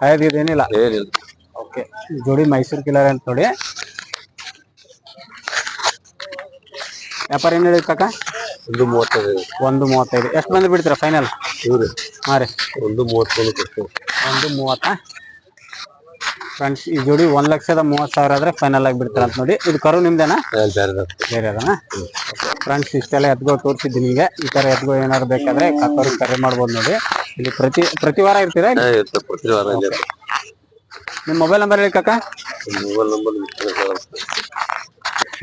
ಹಾಯದ್ಗಿದ ಏನಿಲ್ಲ. ಏನಿಲ್ಲ. ಓಕೆ. ಜೋಡಿ ಮೈಸೂರು ಕಿಲ್ಲರ್ ಅಂತ ನೋಡಿ. ವ್ಯಾಪಾರ ಏನ್ ಹೇಳಿ ಕಾಕ? ಒಂದು ಮೂವತ್ತೈದು. ಒಂದು ಮೂವತ್ತೈದು. ಎಷ್ಟು ಮಂದಿ ಬಿಡ್ತೀರಾ ಫೈನಲ್ ಇವ್ರಿ ಹಾಂ ರೀ. ಒಂದು ಮೂವತ್ತೊಂದು ಕೊಡ್ತೀವಿ. ಒಂದು ಮೂವತ್ತ? ಫ್ರೆಂಡ್ಸ್ ಈ ಜೋಡಿ ಒಂದು ಲಕ್ಷದ ಮೂವತ್ತು ಸಾವಿರ ಆದ್ರೆ ಫೈನಲ್ ಆಗಿ ಬಿಡ್ತಾರೆ ಅಂತ ನೋಡಿ. ಇದು ಕರು ನಿಮ್ದೇನಾ? ಬೇರೆ ಅದನ್ನ ಫ್ರೆಂಡ್ಸ್ ಇಷ್ಟೆಲ್ಲ ಎತ್ಗಳು ತೋರಿಸಿದ್ದೀನಿ ನಿಮಗೆ. ಈ ಥರ ಎತ್ಗಳು ಏನಾದ್ರು ಬೇಕಾದ್ರೆ ಕಾಕೋರಿಗೆ ಕರೆ ಮಾಡ್ಬೋದು ನೋಡಿ. ಇಲ್ಲಿ ಪ್ರತಿ ಪ್ರತಿ ವಾರ ಇರ್ತೀರಾ? ಪ್ರತಿ ವಾರ ಇಲ್ಲಿ ಇರ್ತದೆ. ನಿಮ್ ಮೊಬೈಲ್ ನಂಬರ್ ಹೇಳಿ ಕಾಕ ಮೊಬೈಲ್ ನಂಬರ್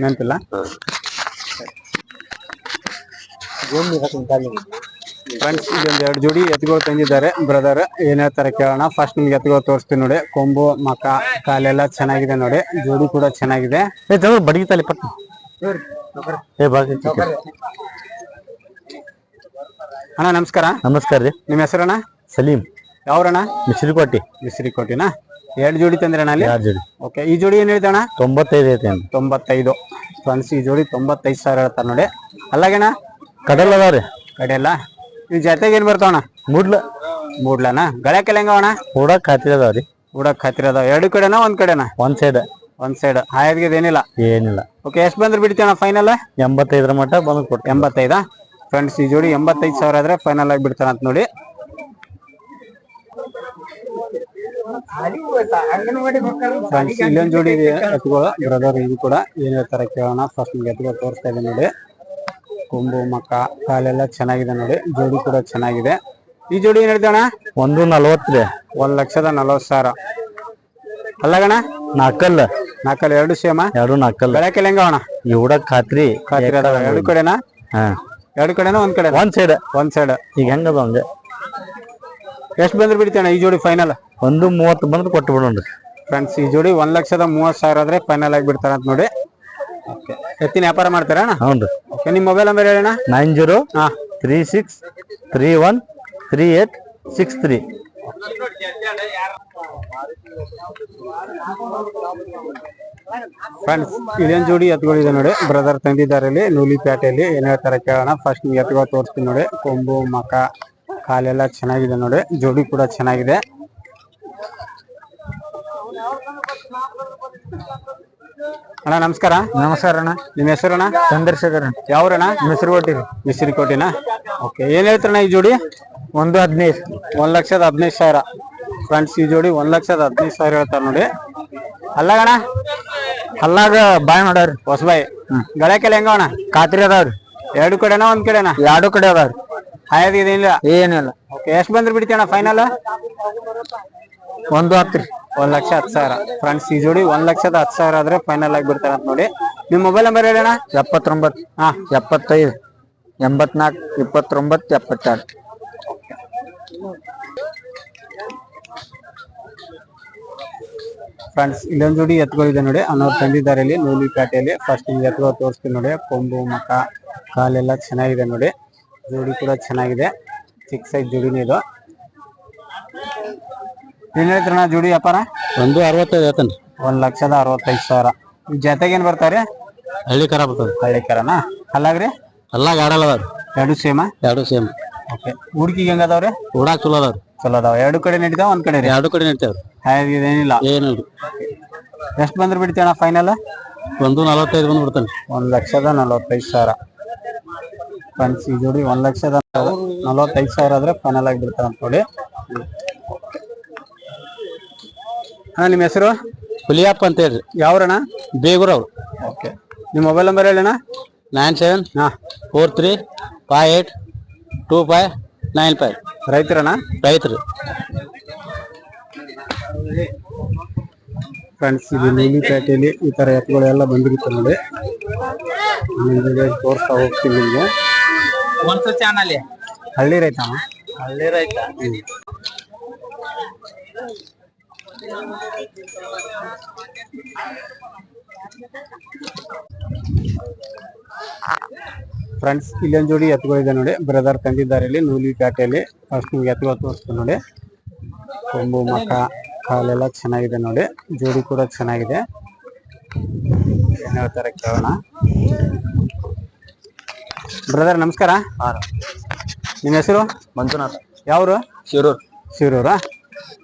ನೆನಪಿಲ್ಲ? ಫ್ರೆಂಡ್ಸ್ ಇದೊಂದು ಎರಡು ಜೋಡಿ ಎತ್ತುಗಳು ತಂದಿದ್ದಾರೆ. ಬ್ರದರ್ ಏನ್ ಹೇಳ್ತಾರೆ ಕೇಳೋಣ. ಫಸ್ಟ್ ನಿಮ್ಗೆ ಎತ್ತುಗಳು ತೋರಿಸ್ತೀನಿ ನೋಡಿ. ಕೊಂಬು ಮಕ ಕಾಲೆಲ್ಲ ಚೆನ್ನಾಗಿದೆ ನೋಡಿ. ಜೋಡಿ ಕೂಡ ಚೆನ್ನಾಗಿದೆ. ಏ ತಾಲಿ ಪಟ್ಟ. ಅಣ್ಣ ನಮಸ್ಕಾರ. ನಮಸ್ಕಾರ ರೀ. ನಿಮ್ಮ ಹೆಸರಣ್ಣ? ಸಲೀಂ ಯಾವ್ರಣ್ಣ? ಮಿಶ್ರಿಕೋಟಿ ಮಿಶ್ರಿ ಕೋಟಿನ ಎರಡು ಜೋಡಿ ತಂದ್ರಣ್ಣ ಅಲ್ಲಿ? ಎರಡು ಜೋಡಿ. ಓಕೆ ಈ ಜೋಡಿ ಏನ್ ಹೇಳ್ತಣ ತೊಂಬತ್ತೈದು ಐತೆ ತೊಂಬತ್ತೈದು. ಫ್ರೆಂಡ್ಸ್ ಈ ಜೋಡಿ ತೊಂಬತ್ತೈದು ಸಾವಿರ ಹೇಳ್ತಾರೆ ನೋಡಿ. ಅಲ್ಲಾಗಣ್ಣ? ಕಡಲ್ ಅದಾವ್ರಿ ರೀ. ಎಲ್ಲ ಈ ಜೊತೆಗೆ ಏನ್ ಬರ್ತಾವಣ್ಣ? ಮೂಡ್ಲ. ಮೂಡ್ಲನ? ಗಳಕ್ಕೆಲ್ಲ ಹೆಂಗವಣ ಹೂಡಕ್ ಖಾತ್ರಿ ರೀ. ಉಡಕ್ ಹತ್ತಿರ ಅದಾವ. ಎರಡು ಕಡೆನಾ ಒಂದ್ ಕಡೆನಾ? ಒಂದ್ ಸೈಡ್ ಒಂದ್ ಸೈಡ್ ಹಾಯದ್ಗೆ ಏನಿಲ್ಲ? ಏನಿಲ್ಲ. ಓಕೆ ಎಷ್ಟ್ ಬಂದ್ರೆ ಬಿಡ್ತೀವಣ ಫೈನಲ್ ಎಂಬತ್ತೈದರ ಮಟ್ಟ ಬಂದು ಕೊಟ್ಟು ಎಂಬತ್ತೈದ? ಫ್ರೆಂಡ್ಸ್ ಈ ಜೋಡಿ ಎಂಬತ್ತೈದು ಸಾವಿರ ಆದ್ರೆ ಫೈನಲ್ ಆಗಿ ಬಿಡ್ತಾನ ಅಂತ ನೋಡಿ. ಫ್ರೆಂಡ್ಸ್ ಇಲ್ಲೊಂದು ಜೋಡಿ ಇದೆ ಎತ್ತುಗಳು ಬ್ರದರ್ ಇದು ಕೂಡ ಏನ್ ಹೇಳ್ತಾರೆ ಕೇಳೋಣ. ಫಸ್ಟ್ ನಿಮ್ಗೆ ಎತ್ತುಗಳು ತೋರಿಸ್ತಾ ಇದೆ ನೋಡಿ. ಕೊಂಬು ಮಕ್ಕ ಕಾಲೆಲ್ಲ ಚೆನ್ನಾಗಿದೆ ನೋಡಿ. ಜೋಡಿ ಕೂಡ ಚೆನ್ನಾಗಿದೆ. ಈ ಜೋಡಿ ಏನ್ ಹೇಳ್ತೇವಣ ಒಂದು ರೀ. ಒಂದ್ ಲಕ್ಷದ ನಲವತ್ತು ಸಾವಿರ. ಅಲ್ಲಗಣ ನಾಕಲ್ ನಾಕಲ್ ಎರಡು ಸೇಮ? ಎರಡು ನಾಕಲ್ ಬೆಳಕಲ್ಲಿ ಹೆಂಗ ಈ ಇವಡ ಖಾತ್ರಿ ಖಾತ್ರಿ ಎರಡು ಕಡೆನಾ? ಎರಡು ಕಡೆನಾ ಒಂದ್ ಕಡೆ ಒಂದ್ ಸೈಡ್ ಒಂದ್ ಸೈಡ್ ಈಗ ಹೆಂಗದ ಹಂಗೆ? ಎಷ್ಟು ಬಂದ್ರೆ ಬಿಡ್ತೀಯಣ್ಣ ಈ ಜೋಡಿ ಫೈನಲ್ ಒಂದು ಮೂವತ್ತು ಬಂದ್ರೆ ಕೊಟ್ಟು ಬಿಡೋಣ ಫ್ರೆಂಡ್ಸ್ ಈ ಜೋಡಿ ಒಂದ್ ಲಕ್ಷದ ಮೂವತ್ ಸಾವಿರ ಆದ್ರೆ ಫೈನಲ್ ಆಗಿ ಬಿಡ್ತಾರ ಅಂತ ನೋಡಿ. ಎತ್ತಿನ ವ್ಯಾಪಾರ ಮಾಡ್ತಾರ ಅಣ್ಣ? ಹ್ಞೂ ರೀ. ಓಕೆ ನಿಮ್ ಮೊಬೈಲ್ ನಂಬರ್ ಹೇಳಣ್ಣ ನೈನ್ ಜೀರೋ ಹಾ. Three six three one three eight six three. Friends ಇದೇನ್ ಜೋಡಿ ಎತ್ಗಳಿದೆ ನೋಡಿ. ಬ್ರದರ್ ತಂದಿದ್ದಾರೆ ಇಲ್ಲಿ ನೂಲಿ ಪ್ಯಾಟೆಯಲ್ಲಿ. ಏನ್ ಹೇಳ್ತಾರೆ ಕೇಳೋಣ. ಫಸ್ಟ್ ನಿಮ್ಗೆ ಎತ್ತುಗಳು ತೋರಿಸ್ತೀನಿ ನೋಡಿ. ಕೊಂಬು ಮಕ. ಕಾಲೆಲ್ಲ ಚೆನ್ನಾಗಿದೆ ನೋಡಿ ಜೋಡಿ ಕೂಡ ಚೆನ್ನಾಗಿದೆ. ಅಣ್ಣ ನಮಸ್ಕಾರ. ನಮಸ್ಕಾರ ಅಣ್ಣ. ನಿಮ್ಮ ಹೆಸರಣ್ಣ? ಚಂದ್ರಶೇಖರ್ ಯಾವ್ರಣ್ಣ? ಮಿಸ್ರಿ ಕೋಟಿನ ಓಕೆ ಏನ್ ಹೇಳ್ತಾರಣ್ಣ ಈ ಜೋಡಿ? ಒಂದು ಹದಿನೈದು. ಒಂದ್ ಲಕ್ಷದ ಹದಿನೈದು ಸಾವಿರ. ಫ್ರೆಂಡ್ಸ್ ಈ ಜೋಡಿ ಒಂದ್ ಲಕ್ಷದ ಹದಿನೈದು ಸಾವಿರ ಹೇಳ್ತಾರ ನೋಡಿ. ಅಲ್ಲಗಣ ಅಲ್ಲಾಗ ಬಾಯ್ ಮಾಡ್ಯಾವ್ರಿ ಹೊಸಬಾಯಿ. ಹೆಂಗ ಅಣ್ಣ ಖಾತ್ರಿ ಅದಾವ್ರಿ. ಎರಡು ಕಡೆನಾ ಒಂದ್ ಕಡೆನಾ? ಎರಡು ಕಡೆ ಅದಾವ್ರಿ. ಆಯ್ದು ಇದೇನಿಲ್ಲ ಏನಿಲ್ಲ ಓಕೆ ಎಷ್ಟು ಬಂದ್ರೆ ಬಿಡ್ತೀಯಣ್ಣ ಫೈನಲ್ ಒಂದು ಹತ್ತು ರೀ. ಒಂದ್ ಲಕ್ಷ ಹತ್ತು ಸಾವಿರ. ಫ್ರೆಂಡ್ಸ್ ಈ ಜೋಡಿ ಒಂದ್ ಲಕ್ಷದ ಹತ್ತು ಸಾವಿರ ಆದ್ರೆ ಫೈನಲ್ ಆಗಿ ಬಿಡ್ತಾರ ಅಂತ ನೋಡಿ. ನಿಮ್ ಮೊಬೈಲ್ ನಂಬರ್ ಹೇಳಣ್ಣ? ಎಪ್ಪತ್ತೊಂಬತ್ತು. ಹಾ. ಎಪ್ಪತ್ತೈದು. ಎಂಬತ್ನಾಲ್ಕು ಇಪ್ಪತ್ತೊಂಬತ್ತು ಎಪ್ಪತ್ತಾರು. ಫ್ರೆಂಡ್ಸ್ ಇಲ್ಲೊಂದ್ ಜೋಡಿ ಎತ್ತುಗಳಿದೆ ನೋಡಿ. ಅನ್ನೋರು ತಂದಿದ್ದಾರೆ ಇಲ್ಲಿ ನೂಲಿ ಪೇಟೆಯಲ್ಲಿ ಫಸ್ಟ್ ನಿಮ್ಗೆ ಎತ್ತುಗಳು ತೋರಿಸ್ತೀನಿ ನೋಡಿ. ಕೊಂಬು ಮಕ ಕಾಲೆಲ್ಲ ಚೆನ್ನಾಗಿದೆ ನೋಡಿ. ಜೋಡಿ ಕೂಡ ಚೆನ್ನಾಗಿದೆ. ಚಿಕ್ಕ ಸೈಜ್ ಜೋಡಿನೇ ಇದು. ಏನ್ ಹೇಳ್ತೀರಣ್ಣ ಜೋಡಿ ವ್ಯಾಪಾರ? ಒಂದು ಅರವತ್ತೈದು ಹೇಳ್ತಾನೆ. ಒಂದ್ ಲಕ್ಷದ ಅರವತ್ತೈದು ಸಾವಿರ. ಜೊತೆಗೆ ಏನ್ ಬರ್ತಾರೆ ಹಳ್ಳಿ ಕರ ಬರ್ತದೆ. ಹಳ್ಳಿ ಕರನಾ? ಅಲ್ಲಾಗ್ರಿ ಅಲ್ಲಾಗ ಆಡಲ್ಲ ಅದಾವ್ರಿ ಎರಡು ಸೇಮ? ಎರಡು ಸೇಮ್. ಓಕೆ. ಹುಡುಗಿಗೆ ಹೆಂಗ್ ಅದಾವ್ರಿ ಉಡಾಕ್ ಚಲೋ ಅದಾವ್ರಿ ಚಲೋ ಅದಾವ. ಎರಡು ಕಡೆ ನಡೀತಾವ ಒಂದ್ ಕಡೆ ರೀ? ಎರಡು ಕಡೆ ನಡೀತಾವ್ರಿ ಹಾಯ್ ಏನಿಲ್ಲ. ಏನು ಎಷ್ಟ್ ಬಂದ್ರೆ ಬಿಡ್ತೀವಣ್ಣ ಫೈನಲ್ ಒಂದು ನಲವತ್ತೈದು ಬಂದು ಬಿಡ್ತಾನೆ ಒಂದ್ ಲಕ್ಷದ ನಲವತ್ತೈದು ಸಾವಿರ. ಫ್ರೆಂಡ್ಸ್ ಈ ಜೋಡಿ ಒಂದ್ ಲಕ್ಷದ ನಲವತ್ತೈದು ಸಾವಿರ ಆದ್ರೆ ಫೈನಲ್ ಆಗಿ ಬಿಡ್ತಾರೆ ಅಂತ ನೋಡಿ. ಅಣ್ಣ ನಿಮ್ಮ ಹೆಸರು? ಹುಲಿಯಪ್ಪ ಅಂತ ಹೇಳ್ರಿ. ಯಾವ್ರಣ್ಣ? ಬೇಗೂರ್ ಅವ್ರು. ಓಕೆ ನಿಮ್ಮ ಮೊಬೈಲ್ ನಂಬರ್ ಹೇಳಣ್ಣ ನೈನ್ ಸೆವೆನ್ ಹಾ. Four three five eight two five nine five ರೈತರಣ್ಣ? ರೈತರು. ಫ್ರೆಂಡ್ಸ್ ಇದು ನೀಲಿಪೇಟೆಯಲ್ಲಿ ಈ ತರ ಎತ್ತುಗಳು ಎಲ್ಲ ಬಂದಿರುತ್ತೆ ನೋಡಿ. ತೋರಿಸ್ತಾ ಹೋಗ್ತೀನಿ ನಿಮ್ಗೆ. ಒಂದು ಚಾನಲ್ ಹಳ್ಳಿ ರೈತ ಹಳ್ಳಿ ರೈತ. ಫ್ರೆಂಡ್ಸ್ ಇಲ್ಲೊಂದು ಜೋಡಿ ಎತ್ತುಗಳಿದೆ ನೋಡಿ. ಬ್ರದರ್ ತಂದಿದ್ದಾರೆ ಇಲ್ಲಿ ನೂಲಿ ಪೇಟೆಯಲ್ಲಿ ಫಸ್ಟ್ ನಿಮ್ಗೆ ಎತ್ತುಗಳು ತೋರಿಸ್ತೀನಿ ನೋಡಿ. ಕೊಂಬು ಮಕ ಕಾಲೆಲ್ಲ ಚೆನ್ನಾಗಿದೆ ನೋಡಿ. ಜೋಡಿ ಕೂಡ ಚೆನ್ನಾಗಿದೆ. ಏನು ಹೇಳ್ತಾರೆ ಕೇಳೋಣ. ಬ್ರದರ್ ನಮಸ್ಕಾರ. ನಿಮ್ಮ ಹೆಸರು? ಮಂಜುನಾಥ್. ಯಾವ್ರು? ಶಿರೂರ್. ಶಿರೂರ?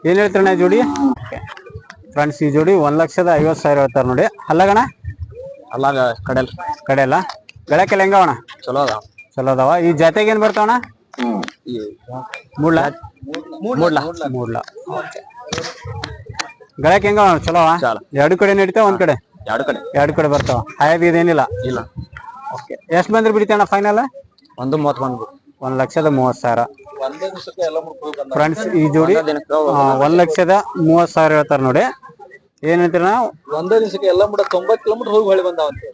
ಏನ್ ಹೇಳ್ತಾರಣ್ಣ ಜೋಡಿ? ಫ್ರೆಂಡ್ಸ್ ಈ ಜೋಡಿ ಒಂದ್ ಲಕ್ಷದ ಐವತ್ ಸಾವಿರ ಹೇಳ್ತಾರೆ ನೋಡಿ. ಅಲ್ಲಗಣ ಅಲ್ಲಾಗ ಕಡೆಲ್. ಕಡೆ ಎಲ್ಲ ಹೆಂಗ ಅಣ್ಣ? ಚಲೋ ಅದಾವ. ಚಲೋ ಅದಾವ. ಈ ಜಾತಿಗೆ ಏನ್ ಬರ್ತಾವಣ ಮೂಡ್ಲ. ಮೂಡ್ಲ. ಮೂಡ್ಲ. ಗಳಕ್ಕೆ ಹೆಂಗ ಚಲೋ? ಎರಡು ಕಡೆ ನಡೀತಾವ ಒಂದ್ ಕಡೆ? ಎರಡು ಕಡೆ. ಎರಡು ಕಡೆ ಬರ್ತಾವ. ಹಾಯ್ ಇದೇನಿಲ್ಲ ಇಲ್ಲ. ಓಕೆ ಎಷ್ಟು ಬಂದ್ರೆ ಬಿಡ್ತೇಣ ಫೈನಲ್ ಒಂದು ಮೂವತ್ತು ಬಂದ್ಬಿಟ್ಟು ಒಂದ್ ಲಕ್ಷದ ಮೂವತ್ ಸಾವಿರ. ಎಲ್ಲ ಫ್ರೆಂಡ್ಸ್ ಈ ಜೋಡಿ ಹಾ, ಒಂದ್ ಲಕ್ಷದ ಮೂವತ್ ಸಾವಿರ ಹೇಳ್ತಾರ ನೋಡಿ. ಏನಂತೀರ ಹೇಳ್ತೀರ ನಾವು? ಒಂದೇ ದಿವಸಕ್ಕೆ ಎಲ್ಲ ಮುಡ ತೊಂಬತ್ ಕಿಲೋಮೀಟರ್ ಹೋಗಿ ಹೊಳಿ. ಬಂದಾವಂತೆ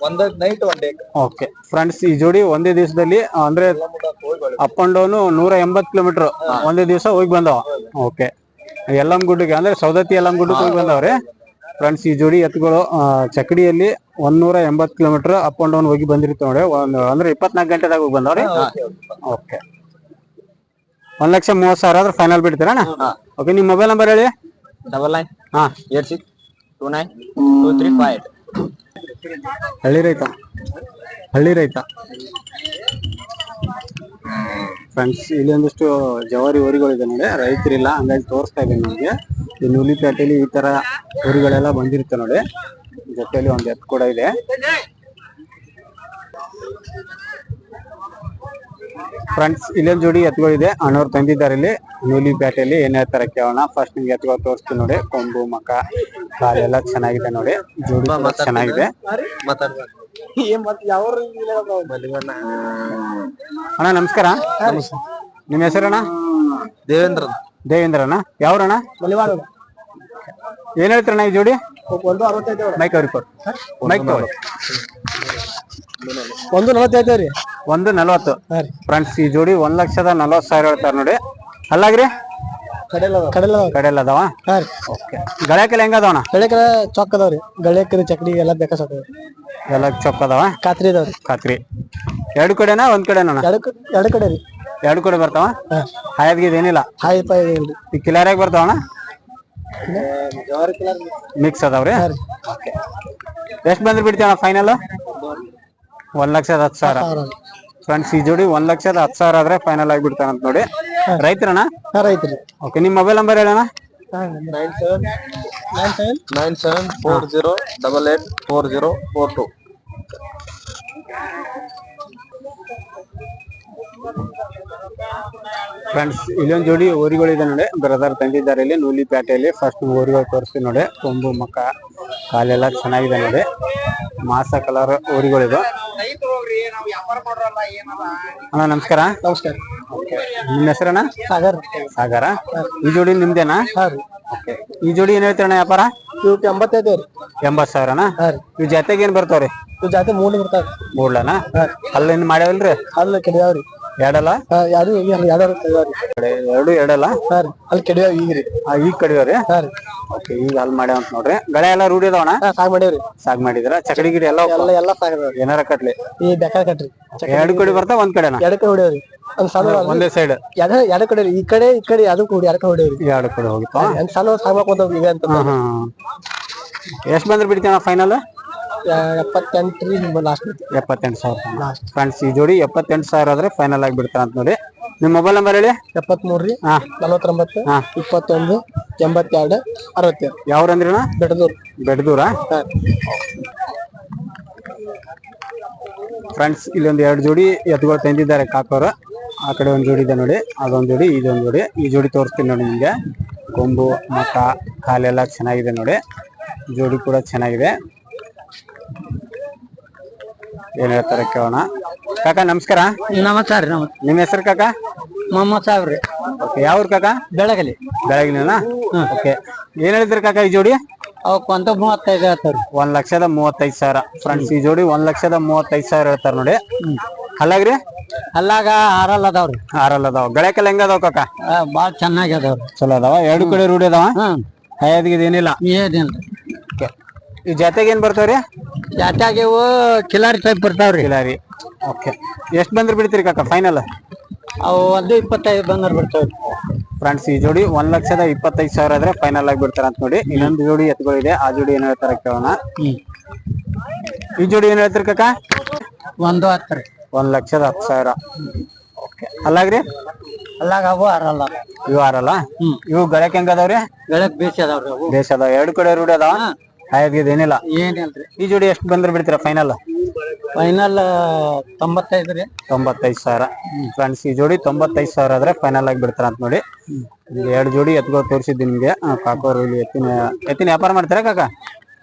ಒಂದ್ night one day okay friends ಈ ಜೋಡಿ ಒಂದೇ ದಿವಸದಲ್ಲಿ ಅಂದ್ರೆ ಅಪ್ ಅಂಡ್ ಡೌನ್ ನೂರ ಎಂಬತ್ ಕಿಲೋಮೀಟರ್ ಒಂದೇ ದಿವಸ ಹೋಗಿ ಬಂದಾವ. ಓಕೆ ಯಲ್ಲಮ್ ಗುಡ್ಡಕ್ಕೆ ಅಂದ್ರೆ ಸೌದತ್ತಿ ಯಲ್ಲಮ್ ಗುಡ್ಡಕ್ಕೆ ಹೋಗಿ ಬಂದವ್ರೆ. ಫ್ರೆಂಡ್ಸ್ ಈ ಜೋಡಿ ಎತ್ತುಗಳು ಚಕಡಿಯಲ್ಲಿ ಒಂದೂರ ಎಂಬತ್ ಕಿಲೋಮೀಟರ್ ಅಪ್ ಅಂಡ್ ಡೌನ್ ಹೋಗಿ ಬಂದಿರುತ್ತೆ ನೋಡಿ. ಒಂದು ಅಂದ್ರೆ ಇಪ್ಪತ್ನಾಲ್ಕು ಗಂಟೆದಾಗ ಹೋಗಿ ಬಂದವ್ರಿ? ಓಕೆ. ಒಂದ್ ಲಕ್ಷ ಮೂವತ್ ಸಾವಿರ ಆದ್ರೆ ಫೈನಲ್ ಬಿಡ್ತೀರಣ್ಣ ಓಕೆ ನಿಮ್ ಮೊಬೈಲ್ ನಂಬರ್ ಹೇಳಿ. ಡಬಲ್ ನೈನ್ ಹಾ. Eight six two nine two three five eight ಹಳ್ಳಿ ರೈತ. ಹಳ್ಳಿ ರೈತ. ಫ್ರೆಂಡ್ಸ್ ಇಲ್ಲೊಂದಿಷ್ಟು ಜವಾರಿ ಹುರಿಗಳಿದೆ ನೋಡಿ. ರೈತರಿಲ್ಲ ಹಂಗಾಗಿ ತೋರಿಸ್ತಾ ಇದ್ದೀನಿ ನಿಮಗೆ. ಈ ನೂಲಿಪೇಟೆಯಲ್ಲಿ ಈ ತರ ಹುರಿಗಳೆಲ್ಲ ಬಂದಿರುತ್ತೆ ನೋಡಿ. ಜೊತೆಯಲ್ಲಿ ಒಂದು ಎತ್ತು ಕೂಡ ಇದೆ. ಫ್ರೆಂಡ್ಸ್ ಇಲ್ಲೊಂದು ಜೋಡಿ ಎತ್ತುಗಳಿದೆ. ಅಣ್ಣವ್ರು ತಂದಿದ್ದಾರೆ ಇಲ್ಲಿ. ನೂಲಿಪೇಟೆಯಲ್ಲಿ ಏನ್ ಹೇಳ್ತಾರೆ ಕೇಳೋಣ. ಫಸ್ಟ್ ನಿಮ್ಗೆ ಎತ್ತುಗಳು ತೋರಿಸ್ತೀನಿ ನೋಡಿ. ಕೊಂಬು ಮಕ ಕಾಲೆಲ್ಲ ಚೆನ್ನಾಗಿದೆ ನೋಡಿ. ಜೋಡಿ ಅಣ್ಣ ನಮಸ್ಕಾರ. ನಿಮ್ಮ ಹೆಸರಣ್ಣ? ದೇವೇಂದ್ರ. ದೇವೇಂದ್ರಣ್ಣ. ಯಾವ್ರಣ್ಣ? ಏನ್ ಹೇಳ್ತಾರಣ್ಣ ಈ ಜೋಡಿ? ಒಂದು ಅರವತ್ತೈದು ಮೈಕ್ ಅವ್ರಿ ಕೊಡು. ಮೈಕ್ ತಗೊಳ್ಳಿ ಒಂದು ನಲವತ್ತೈದು ರೀ. ಒಂದು ನಲ್ವತ್ತು. ಫ್ರೆಂಡ್ಸ್ ಈ ಜೋಡಿ ಒಂದ್ ಲಕ್ಷದ ನಲ್ವತ್ತು ಸಾವಿರ ಹೇಳ್ತಾರ ನೋಡಿ. ಅಲ್ಲಾಗ್ರಿ? ಕಡೆಲ್ಲ ಅದಾವ ಹಾ ರೀ. ಓಕೆ ಗಳಕ್ಕೆಲ್ಲ ಹೆಂಗ ಅದಾವಣ ಗಳ್ಯಾಕರ ಚೊಕ್ ಅದಾವ್ರಿ ಗಳ್ಯಾಕರಿ ಚಕ್ಡಿ ಎಲ್ಲ ಬೇಕಾ ಎಲ್ಲ ಚೊಕ್ಕ ಅದಾವ ಖಾತ್ರಿ ಅದಾವ್ರಿ ಖಾತ್ರಿ. ಎರಡು ಕಡೆನಾ ಒಂದ್ ಕಡೆನಾ ಎರಡು ಕ- ಎರಡು ಕಡೆ ರೀ. ಎರಡು ಕಡೆ ಬರ್ತಾವ? ಹಾಯದ್ಗಿದ್ ಏನಿಲ್ಲ? ಹಾಯ್ ಪಾಯ್ ಇಲ್ರಿ. ಈ ಕಿಲಾರಿಯಾಗ ಬರ್ತಾವಣ ಮಿಕ್ಸ್ ಅದಾವ್ರಿ ಎಷ್ಟ್ ಬಂದ್ರೆ ಫೈನಲ್ ಒಂದ್ ಲಕ್ಷದ ಹತ್ತು ಸಾವಿರ. ಫ್ರೆಂಡ್ಸ್ ಈ ಜೋಡಿ ಒಂದ್ ಲಕ್ಷದ ಹತ್ತು ಸಾವಿರ ಆದ್ರೆ ಫೈನಲ್ ಆಗಿ ಬಿಡ್ತಾನಂತ ನೋಡಿ. ರೈತರಣ್ಣ? ರೈತರಿ. ಓಕೆ ನಿಮ್ಮ mobile number ಹೇಳಣ್ಣ? Nine seven. Nine seven? Nine seven four zero double eight four zero four two. Friends ಇಲ್ಲೊಂದು ಜೋಡಿ ಓರಿಗಳಿದೆ ನೋಡಿ. ಬ್ರದರ್ ತಂದಿದ್ದಾರೆ ಇಲ್ಲಿ ನೂಲಿ ಪ್ಯಾಟೆಯಲ್ಲಿ. ಫಸ್ಟ್ ಓರಿಗಳು ತೋರಿಸ್ತೀವಿ ನೋಡಿ. ಕೊಂಬು ಮಕ್ಕ ಕಾಲೆಲ್ಲ ಚೆನ್ನಾಗಿದೆ ನೋಡಿ. ಮಾಸ ಕಲರ್ ಓರಿಗಳಿದು ಅಣ್ಣ ನಮಸ್ಕಾರ. ನಮಸ್ಕಾರ. ನಿಮ್ಮ ಹೆಸರಣ್ಣ? ಸಾಗರ್. ಸಾಗರ. ಈ ಜೋಡಿ ನಿಮ್ದೇನಾ? ಈ ಜೋಡಿ ಏನ್ ಹೇಳ್ತೀರಣ್ಣ ವ್ಯಾಪಾರ? ಇವಕ್ಕೆ ಎಂಬತ್ತೈದು ಎಂಬತ್ ಸಾವಿರನಾ? ಹಾ ರೀ. ಇವ್ ಜೊತೆಗೆ ಏನ್ ಬರ್ತಾವ್ರಿ? ಇವ್ ಜಾತಿ ಮೂಡ್ ಬರ್ತಾವ ಮೂಡ್ಲನ ಅಲ್ಲೇನ್ ಮಾಡ್ಯಾವಲ್ರಿ? ಅಲ್ಲಿ ಕೆಡಿಯಾವ್ರಿ ಎರಡಲ್ಲ? ಯಾರು ಯಾರು ಎರಡು ಎರಡಲ್ಲ? ಸರ್ ಅಲ್ಲಿ ಕಡಿಯೋ ಈಗ ರೀ. ಆ, ಈಗ ಕಡಿಯೋರಿ ಸರ್ ಓಕೆ ಈಗ ಅಲ್ಲಿ ಮಾಡ್ಯಾವ ಅಂತ ನೋಡ್ರಿ. ಗಳೆ ಎಲ್ಲ ರೂಢಿ ಅದಾವಣ ಸಾಗ್ ಮಾಡೇವ್ರಿ ಸಾಗ್ ಮಾಡಿದ್ರ? ಚಕಡಿ ಗಿಡಿ ಎಲ್ಲ ಎಲ್ಲ ಎಲ್ಲ ಸಾಗ ಏನಾರ ಕಟ್ಲಿ? ಈ ಬೆಕ್ಕ ಕಟ್ರಿ. ಎರಡು ಕಡೆ ಬರ್ತಾ ಒಂದ್ ಕಡೆನಾ? ಎಡಕ್ಕೆ ಹೊಡಿಯೋರಿ ಒಂದ್ ಸಣ್ಣ ಒಂದೇ ಸೈಡ್ ಎಡ ಎರಡು ಕಡೆ ಈ ಕಡೆ ಈ ಕಡೆ ಅದು ಕೂಡಿ ಎರಡು ಕಡೆ ಹೊಡಿಯೋರಿ ಎರಡು ಕಡೆ ಹೋಗುತ್ತಾ? ಹೆಂಗ್ ಸಣ್ಣ ಸಾಗ್ ಮಾಡ್ಕೊಂಡ್ ಇದೆ ಅಂತ ಎಷ್ಟ್ ಬಂದ್ರೆ ಬಿಡ್ತೀನ ಫೈನಲ್ ಎಪ್ಪತ್ತೆಂಟು ರೀ ಲಾಸ್ಟ್ ಎಪ್ಪತ್ತೆಂಟು ಸಾವಿರ. ಫ್ರೆಂಡ್ಸ್ ಈ ಜೋಡಿ ಎಪ್ಪತ್ತೆಂಟು ಸಾವಿರ ಆದ್ರೆ ಫೈನಲ್ ಆಗಿ ಬಿಡ್ತಾರ ಅಂತ ನೋಡಿ. ನಿಮ್ಮ ಮೊಬೈಲ್ ನಂಬರ್ ಹೇಳಿ? ಎಪ್ಪತ್ಮೂರು ರೀ. ಹಾ. ನಲವತ್ತೊಂಬತ್ತು ಹಾ. ಇಪ್ಪತ್ತೊಂದು ಎಂಬತ್ತೆರಡು ಅರವತ್ತೇಳು. ಬೆಟ್ಟದೂರು ಬೆಡ್ದೂರ. ಹಾ. ಫ್ರೆಂಡ್ಸ್ ಇಲ್ಲೊಂದು ಎರಡು ಜೋಡಿ ಎತ್ತುಗಳು ತಂದಿದ್ದಾರೆ ಕಾಕೋರು. ಆ ಕಡೆ ಒಂದ್ ಜೋಡಿ ಇದೆ ನೋಡಿ. ಅದೊಂದ್ ಜೋಡಿ ಇದೊಂದ್ ಜೋಡಿ. ಈ ಜೋಡಿ ತೋರಿಸ್ತೀನಿ ನೋಡಿ ನಿಮ್ಗೆ. ಕೊಂಬು ಮಕ ಕಾಲೆಲ್ಲ ಚೆನ್ನಾಗಿದೆ ನೋಡಿ. ಜೋಡಿ ಕೂಡ ಚೆನ್ನಾಗಿದೆ. ಏನ್ ಹೇಳ್ತಾರೆ ಕೇಳೋಣ. ಕಾಕ ನಮಸ್ಕಾರ. ನಮಸ್ಕಾರ ನಿಮ್ ನಿಮ್ಮ ಹೆಸರು ಕಾಕ? ಮೊಹಮ್ಮದ್ ಸಾಹೇಬ್ ರೀ. ಓಕೆ ಯಾವ್ರ ಕಾಕ? ಬೆಳಗಲಿ. ಬೆಳಗಿನ ಓಕೆ. ಏನ್ ಹೇಳಿದ್ರಿ ಕಾಕ ಈ ಜೋಡಿ? ಅವಕ್ ಒಂದ ಮೂವತ್ತೈದು ಹೇಳ್ತಾರ. ಒಂದ್ ಲಕ್ಷದ ಮೂವತ್ತೈದು ಸಾವಿರ. ಫ್ರೆಂಡ್ಸ್ ಈ ಜೋಡಿ ಒಂದ್ ಲಕ್ಷದ ಮೂವತ್ತೈದು ಸಾವಿರ ಹೇಳ್ತಾರ ನೋಡಿ. ಅಲ್ಲಾಗ್ರಿ ಅಲ್ಲಾಗ ಆರಲ್ ಅದಾವ್ರಿ ಆರಲ್ ಅದಾವ. ಗಳಕೆಲ್ಲ ಹೆಂಗ ಅದಾವ ಕಾಕ? ಬಾಳ್ ಚೆನ್ನಾಗಿ ಅದಾವ್ರಿ ಚಲೋ ಅದಾವ? ಎರಡು ಕಡೆ ರೂಢಿ ಅದಾವ? ಹಯಾದಿಗೆ ಏನಿಲ್ಲ? ಏನಿಲ್ಲ. ಈ ಜೊತೆಗೆ ಏನ್ ಬರ್ತಾವ್ರಿ? ಜಾತ್ಯಾಗ ಇವು ಕಿಲಾರಿ ಟೈಪ್ ಬರ್ತಾವ್ರಿ. ಕಿಲಾರಿ. ಓಕೆ ಎಷ್ಟು ಬಂದ್ರೆ ಬಿಡ್ತೀರಿ ಕಾಕ ಫೈನಲ್ ಅವು ಒಂದು ಇಪ್ಪತ್ತೈದು ಬಂದ್ರೆ ಬರ್ತಾವ್ರಿ ಫ್ರೆಂಡ್ಸ್ ಈ ಜೋಡಿ ಒಂದ್ ಲಕ್ಷದ ಇಪ್ಪತ್ತೈದು ಸಾವಿರ ಆದ್ರೆ ಫೈನಲ್ ಆಗಿ ಬಿಡ್ತಾರ ಅಂತ ನೋಡಿ. ಇನ್ನೊಂದು ಜೋಡಿ ಎತ್ತುಗಳಿದೆ ಆ ಜೋಡಿ ಏನ್ ಹೇಳ್ತಾರ ಕೇಳೋಣ. ಈ ಜೋಡಿ ಏನ್ ಹೇಳ್ತೀರಿ ಕಾಕ? ಒಂದು ಹತ್ತು ರೀ. ಒಂದ್ ಲಕ್ಷದ ಹತ್ತು ಸಾವಿರ. ಓಕೆ ಅಲ್ಲಾಗ್ರಿ? ಅಲ್ಲಾಗ ಅವು ಆರಲ್ಲ ಇವು ಆರಲ್ಲ. ಇವು ಗಳಕ್ ಹೆಂಗ ಅದಾವ್ರಿ? ಬೆಳಕ್ ಬೇಸ್ ಅದಾವ್ರಿ ಅವು. ದೇಶ ಅದಾವ. ಎರಡು ಕಡೆ ರೂಢಿ ಅದಾವ? ಹಯಾದಿಗೆ ಏನಿಲ್ಲ ಏನಿಲ್ರಿ ಈ ಜೋಡಿ ಎಷ್ಟು ಬಂದ್ರೆ ಬಿಡ್ತೀರಾ ಫೈನಲ್ ಫೈನಲ್ ತೊಂಬತ್ತೈದು ರೀ. ತೊಂಬತ್ತೈದು ಸಾವಿರ. ಫ್ರೆಂಡ್ಸ್ ಈ ಜೋಡಿ ತೊಂಬತ್ತೈದು ಸಾವಿರ ಆದ್ರೆ ಫೈನಲ್ ಆಗಿ ಬಿಡ್ತಾರ ಅಂತ ನೋಡಿ. ಎರಡು ಜೋಡಿ ಎತ್ಗಳು ತೋರಿಸಿದ್ದು ನಿಮ್ಗೆ. ಕಾಕೋರು ಇಲ್ಲಿ ಎತ್ತಿನ ಎತ್ತಿನ ವ್ಯಾಪಾರ ಮಾಡ್ತೀರಾ ಕಾಕ?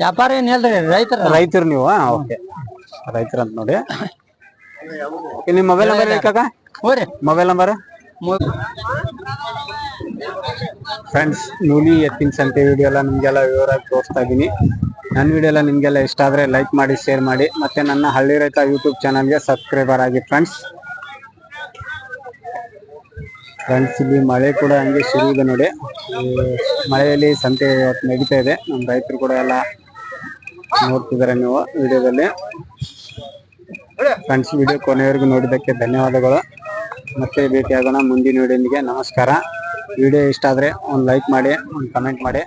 ವ್ಯಾಪಾರ ಏನ್ ಹೇಳ್ರಿ ರೈತರ? ರೈತರು ನೀವು ಓಕೆ. ರೈತರ ಅಂತ ನೋಡಿ. ನಿಮ್ಮ ನಿಮ್ ಮೊಬೈಲ್ ನಂಬರ್ ಹೇಳಿ ಕಾಕ ಹೋರಿ ಮೊಬೈಲ್ ನಂಬರ್ ಫ್ರೆಂಡ್ಸ್ ನೂಲಿ ಎತ್ತಿನ ಸಂತೆ ವಿಡಿಯೋ ಎಲ್ಲ ನಿಮಗೆಲ್ಲ ವಿವರವಾಗಿ ತೋರಿಸ್ತಾ ಇದ್ದೀನಿ ನನ್ನ ವಿಡಿಯೋ ಎಲ್ಲ ನಿಮಗೆಲ್ಲ ಇಷ್ಟ ಆದ್ರೆ ಲೈಕ್ ಮಾಡಿ ಶೇರ್ ಮಾಡಿ. ಮತ್ತೆ ನನ್ನ ಹಳ್ಳಿ ರೈತ ಯೂಟ್ಯೂಬ್ ಚಾನಲ್ಗೆ ಸಬ್ಸ್ಕ್ರೈಬರ್ ಆಗಿ ಫ್ರೆಂಡ್ಸ್ ಫ್ರೆಂಡ್ಸ್ ಇಲ್ಲಿ ಮಳೆ ಕೂಡ ಹಂಗೆ ಶುರು ಇದೆ ನೋಡಿ. ಮಳೆಯಲ್ಲಿ ಸಂತೆ ನಡೀತಾ ಇದೆ. ನಮ್ಮ ರೈತರು ಕೂಡ ಎಲ್ಲ ನೋಡ್ತಿದ್ದಾರೆ ನೀವು ವಿಡಿಯೋದಲ್ಲಿ ಫ್ರೆಂಡ್ಸ್ ವಿಡಿಯೋ ಕೊನೆಯವರೆಗೂ ನೋಡಿದ್ದಕ್ಕೆ ಧನ್ಯವಾದಗಳು. ಮತ್ತೆ ಭೇಟಿಯಾಗೋಣ ಮುಂದಿನ ವಿಡಿಯೋನಿಗೆ ನಮಸ್ಕಾರ. ವಿಡಿಯೋ ಇಷ್ಟ ಆದರೆ ಒಂದು ಲೈಕ್ ಮಾಡಿ ಒಂದು ಕಮೆಂಟ್ ಮಾಡಿ.